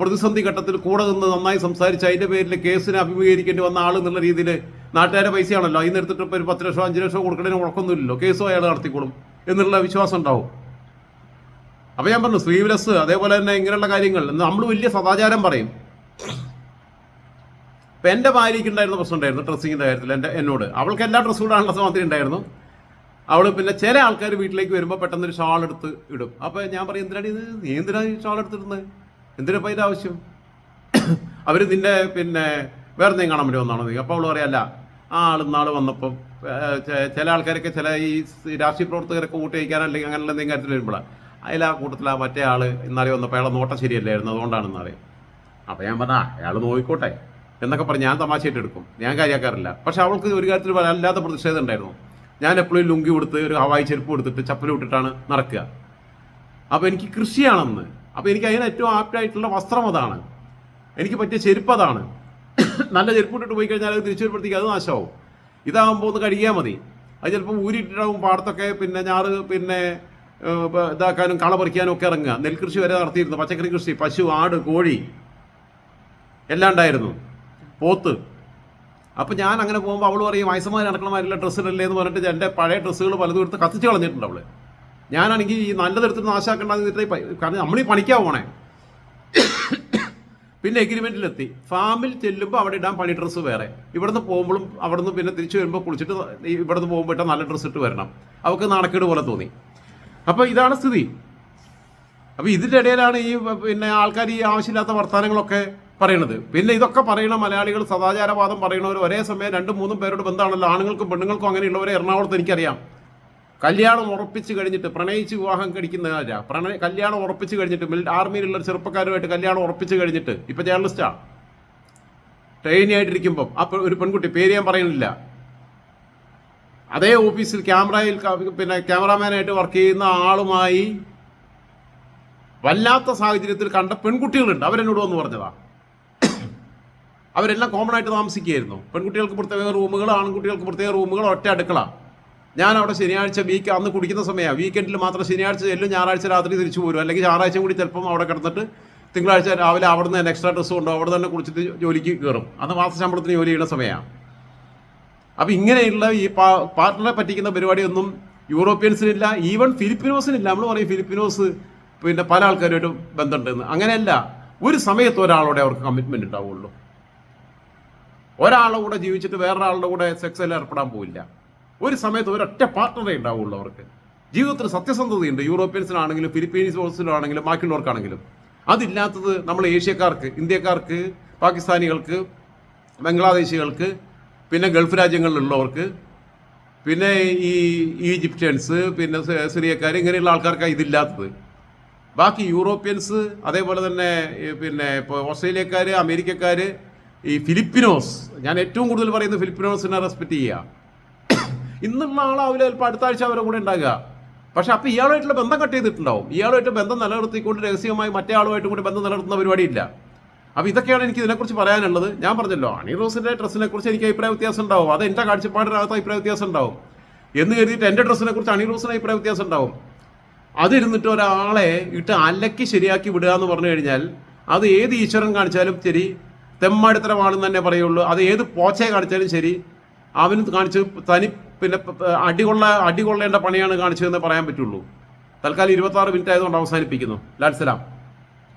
പ്രതിസന്ധി ഘട്ടത്തിൽ കൂടെ നിന്ന് നന്നായി സംസാരിച്ച് അതിന്റെ പേരിൽ കേസിനെ അഭിമുഖീകരിക്കേണ്ടി വന്ന ആൾ എന്നുള്ള രീതിയിൽ നാട്ടുകാരുടെ പൈസയാണല്ലോ. അതിന് എടുത്തിട്ട് ഇപ്പോൾ ഒരു പത്ത് ലക്ഷമോ അഞ്ച് ലക്ഷമോ കൊടുക്കണതിന് മുടക്കൊന്നുമില്ലല്ലോ കേസും അയാൾ നടത്തിക്കോളും എന്നുള്ള വിശ്വാസം ഉണ്ടാവും. അപ്പോൾ ഞാൻ പറഞ്ഞു സ്ലീവ്ലെസ് അതേപോലെ തന്നെ ഇങ്ങനെയുള്ള കാര്യങ്ങൾ. നമ്മൾ വലിയ സദാചാരം പറയും. ഇപ്പം എന്റെ ഭാര്യയ്ക്ക് ഉണ്ടായിരുന്ന പ്രശ്നം ഉണ്ടായിരുന്നു ഡ്രസ്സിങ്ങിന്റെ കാര്യത്തിൽ എന്റെ എന്നോട്. അവൾക്ക് എല്ലാ ഡ്രസ്സും ഇടാനുള്ള സ്വാതന്ത്ര്യം ഉണ്ടായിരുന്നു. അവൾ പിന്നെ ചില ആൾക്കാർ വീട്ടിലേക്ക് വരുമ്പോൾ പെട്ടെന്ന് ഒരു ഷാൾ എടുത്ത് ഇടും. അപ്പോൾ ഞാൻ പറയും എന്തിനാണ് ഇത്? നീ എന്തിനാണ് ഈ ഷാൾ എടുത്തിരുന്നത് എന്തിനാ അതിന്റെ ആവശ്യം? അവർ നിന്നെ പിന്നെ വേറെ എന്തെങ്കിലും കാണാൻ വേണ്ടി വന്നാണോ നീ അപ്പോൾ അവൾ പറയാല്ല ആ ആൾ നാൾ വന്നപ്പം ചില ആൾക്കാരൊക്കെ ചില ഈ രാഷ്ട്രീയ പ്രവർത്തകരൊക്കെ കൂട്ടി വയ്ക്കാൻ അല്ലെങ്കിൽ അങ്ങനെയുള്ള എന്തെങ്കിലും കാര്യത്തിൽ വരുമ്പോഴാണ് അതിൽ ആ കൂട്ടത്തിൽ ആ മറ്റേ ആൾ ഇന്നാളെ വന്നപ്പോൾ അയാളെ നോട്ടം ശരിയല്ലായിരുന്നു അതുകൊണ്ടാണെന്ന് അറിയാം അപ്പോൾ ഞാൻ പറഞ്ഞാ അയാൾ നോക്കിക്കോട്ടെ. എന്നൊക്കെ പറഞ്ഞ് ഞാൻ തമാശയായിട്ട് എടുക്കും. ഞാൻ കാര്യമാക്കാറില്ല പക്ഷെ അവൾക്ക് ഒരു കാര്യത്തിൽ വല്ലാത്ത പ്രതിഷേധം ഉണ്ടായിരുന്നു. ഞാൻ എപ്പോഴും ലുങ്കി കൊടുത്ത് ഒരു ഹവായി ചെരുപ്പ് കൊടുത്തിട്ട് ചപ്പൽ വിട്ടിട്ടാണ് നടക്കുക. അപ്പോൾ എനിക്ക് കൃഷിയാണെന്ന്. അപ്പോൾ എനിക്ക് അതിന് ഏറ്റവും ആപ്റ്റായിട്ടുള്ള വസ്ത്രം അതാണ്. എനിക്ക് പറ്റിയ ചെരുപ്പ് അതാണ്. നല്ല ചെരുപ്പ് ഇട്ടിട്ട് പോയി കഴിഞ്ഞാൽ അത് തിരിച്ചു വരുമ്പോഴത്തേക്ക് അത് നാശമാവും. ഇതാകുമ്പോൾ ഒന്ന് കഴുകിയാൽ മതി. അത് ചിലപ്പോൾ ഊരിയിട്ടാവും പാടത്തൊക്കെ പിന്നെ ഞാറ് പിന്നെ ഇതാക്കാനും കള പറിക്കാനും ഒക്കെ ഇറങ്ങുക. നെൽകൃഷി വരെ നടത്തിയിരുന്നു. പച്ചക്കറി കൃഷി പശു ആട് കോഴി എല്ലാം ഉണ്ടായിരുന്നു. പോത്ത്. അപ്പോൾ ഞാൻ അങ്ങനെ പോകുമ്പോൾ അവൾ പറയും വയസ്സന്മാർ നടക്കണമാരില്ല ഡ്രസ്സിലല്ലേ എന്ന് പറഞ്ഞിട്ട് എന്റെ പഴയ ഡ്രസ്സുകൾ പലതും എടുത്ത് കത്തിച്ച് കളഞ്ഞിട്ടുണ്ട് അവൾ. ഞാനാണെങ്കിൽ ഈ നല്ലതെടുത്ത് നാശാക്കണ്ടെന്ന് വെച്ചിട്ട് കാരണം ഈ പണിക്കാ പോണേ. പിന്നെ എഗ്രിമെന്റിലെത്തി ഫാമിൽ ചെല്ലുമ്പോൾ അവിടെ ഇടാൻ പണി ഡ്രസ്സ് വേറെ. ഇവിടുന്ന് പോകുമ്പോഴും അവിടുന്ന് പിന്നെ തിരിച്ചു വരുമ്പോൾ കുളിച്ചിട്ട് ഇവിടുന്ന് പോകുമ്പോൾ നല്ല ഡ്രസ്സ് ഇട്ട് വരണം. അവൾക്ക് നാണക്കേട് പോലെ തോന്നി. അപ്പോൾ ഇതാണ് സ്ഥിതി. അപ്പോൾ ഇതിന്റെ ഇടയിലാണ് ഈ പിന്നെ ആൾക്കാർ ഈ ആവശ്യമില്ലാത്ത വർത്തമാനങ്ങളൊക്കെ പറയണത്. പിന്നെ ഇതൊക്കെ പറയുന്ന മലയാളികൾ സദാചാരവാദം പറയുന്നവർ ഒരേ സമയം രണ്ടും മൂന്നും പേരോട് ബന്ധമാണല്ലോ. ആണുങ്ങൾക്കും പെണ്ണുങ്ങൾക്കും അങ്ങനെയുള്ളവരെ എറണാകുളത്ത് എനിക്കറിയാം. കല്യാണം ഉറപ്പിച്ച് കഴിഞ്ഞിട്ട് പ്രണയിച്ച് വിവാഹം കഴിക്കുന്നവരാ പ്രണയ കല്യാണം ഉറപ്പിച്ച് കഴിഞ്ഞിട്ട് മിൽ ആർമിയിലുള്ള ചെറുപ്പക്കാരുമായിട്ട് കല്യാണം ഉറപ്പിച്ച് കഴിഞ്ഞിട്ട് ഇപ്പൊ ജേർണലിസ്റ്റാ? ട്രെയിനി ആയിട്ടിരിക്കുമ്പം ആ ഒരു പെൺകുട്ടി പേര് ഞാൻ പറയുന്നില്ല. അതേ ഓഫീസിൽ ക്യാമറയിൽ പിന്നെ ക്യാമറാമാനായിട്ട് വർക്ക് ചെയ്യുന്ന ആളുമായി വല്ലാത്ത സാഹചര്യത്തിൽ കണ്ട പെൺകുട്ടികളുണ്ട്. അവരെന്നോട് വന്ന് പറഞ്ഞതാ. അവരെല്ലാം കോമൺ ആയിട്ട് താമസിക്കുകയായിരുന്നു. പെൺകുട്ടികൾക്ക് പ്രത്യേക റൂമുകൾ ആൺകുട്ടികൾക്ക് പ്രത്യേക റൂമുകൾ ഒറ്റ അടുക്കള. ഞാൻ അവിടെ ശനിയാഴ്ച വീക്ക് അന്ന് കുടിക്കുന്ന സമയമാണ് വീക്കെൻഡിൽ മാത്രം ശനിയാഴ്ച ചെല്ലും ഞായറാഴ്ച രാത്രി തിരിച്ചു പോരും. അല്ലെങ്കിൽ ഞായറാഴ്ച കൂടി ചിലപ്പം അവിടെ കിടന്നിട്ട് തിങ്കളാഴ്ച രാവിലെ അവിടെ നിന്ന് എക്സ്ട്രാ ഡ്രസ്സ് കൊണ്ടോ അവിടെ തന്നെ കുളിച്ചിട്ട് ജോലിക്ക് കയറും. അന്ന് മാസശമ്പളത്തിന് ജോലി ചെയ്യുന്ന സമയമാണ് അപ്പം ഇങ്ങനെയുള്ള ഈ പാർട്ട്ണറെ പറ്റിക്കുന്ന പരിപാടിയൊന്നും യൂറോപ്യൻസിനില്ല ഈവൻ ഫിലിപ്പിനോസിനില്ല. നമ്മൾ പറയും ഫിലിപ്പിനോസ് പിന്നെ പല ആൾക്കാരുമായിട്ട് ബന്ധമുണ്ടെന്ന്. അങ്ങനെയല്ല ഒരു സമയത്ത് ഒരാളോടെ അവർക്ക് കമ്മിറ്റ്മെന്റ് ഉണ്ടാവുള്ളൂ. ഒരാളുടെ കൂടെ ജീവിച്ചിട്ട് വേറൊരാളുടെ കൂടെ സെക്സിൽ ഏർപ്പെടാൻ പോവില്ല. ഒരു സമയത്ത് ഒരൊറ്റ പാർട്ട്ണറേ ഉണ്ടാവുള്ളൂ അവർക്ക്. ജീവിതത്തിൽ സത്യസന്ധതയുണ്ട്. യൂറോപ്യൻസിനാണെങ്കിലും ഫിലിപ്പീൻസിനാണെങ്കിലും ബാക്കിയുള്ളവർക്കാണെങ്കിലും അതില്ലാത്തത് നമ്മൾ ഏഷ്യക്കാർക്ക് ഇന്ത്യക്കാർക്ക് പാകിസ്ഥാനികൾക്ക് ബംഗ്ലാദേശികൾക്ക് പിന്നെ ഗൾഫ് രാജ്യങ്ങളിലുള്ളവർക്ക് പിന്നെ ഈ ഈജിപ്ഷ്യൻസ് പിന്നെ സിറിയക്കാർ ഇങ്ങനെയുള്ള ആൾക്കാർക്കാണ് ഇതില്ലാത്തത്. ബാക്കി യൂറോപ്യൻസ് അതേപോലെ തന്നെ പിന്നെ ഇപ്പോൾ ഓസ്ട്രേലിയക്കാർ അമേരിക്കക്കാർ ഈ ഫിലിപ്പിനോസ് ഞാൻ ഏറ്റവും കൂടുതൽ പറയുന്നത് ഫിലിപ്പിനോസിനെ റെസ്പെക്ട് ചെയ്യുക. ഇന്നുള്ള ആളാവില്ല ചിലപ്പോൾ അടുത്ത ആഴ്ച അവരെ കൂടെ ഉണ്ടാകുക. പക്ഷെ അപ്പോൾ ഇയാളുമായിട്ടുള്ള ബന്ധം കട്ട് ചെയ്തിട്ടുണ്ടാവും. ഇയാളുമായിട്ട് ബന്ധം നിലനിർത്തിക്കൊണ്ട് രഹസ്യമായി മറ്റേ ആളുമായിട്ടും കൂടി ബന്ധം നിലനിർത്തുന്ന പരിപാടിയില്ല. അപ്പോൾ ഇതൊക്കെയാണ് എനിക്ക് ഇതിനെക്കുറിച്ച് പറയാനുള്ളത്. ഞാൻ പറഞ്ഞല്ലോ അണി റോസിന്റെ ഡ്രസ്സിനെ കുറിച്ച് എനിക്ക് അഭിപ്രായ വ്യത്യാസം ഉണ്ടാവും. അത് എന്റെ കാഴ്ചപ്പാടിനകത്ത് അഭിപ്രായ വ്യത്യാസം ഉണ്ടാവും. എന്ന് കരുതിയിട്ട് എന്റെ ഡ്രസ്സിനെ കുറിച്ച് അണി റോസിന് അഭിപ്രായ വ്യത്യാസം ഉണ്ടാവും. അതിരുന്നിട്ട് ഒരാളെ ഇട്ട് അലക്കി ശരിയാക്കി വിടുക എന്ന് പറഞ്ഞു കഴിഞ്ഞാൽ അത് ഏത് ഈശ്വരൻ കാണിച്ചാലും ശരി തെമ്മാടിത്തരമാണെന്ന് തന്നെ പറയുള്ളൂ. അത് ഏത് പോച്ചയെ കാണിച്ചാലും ശരി. അവന് കാണിച്ച് തനി പിന്നെ അടികൊള്ള അടികൊള്ളേണ്ട പണിയാണ് കാണിച്ചതെന്ന് പറയാൻ പറ്റുള്ളൂ. തൽക്കാലം ഇരുപത്തി മിനിറ്റ് ആയതുകൊണ്ട് അവസാനിപ്പിക്കുന്നു. ലാൽസലാം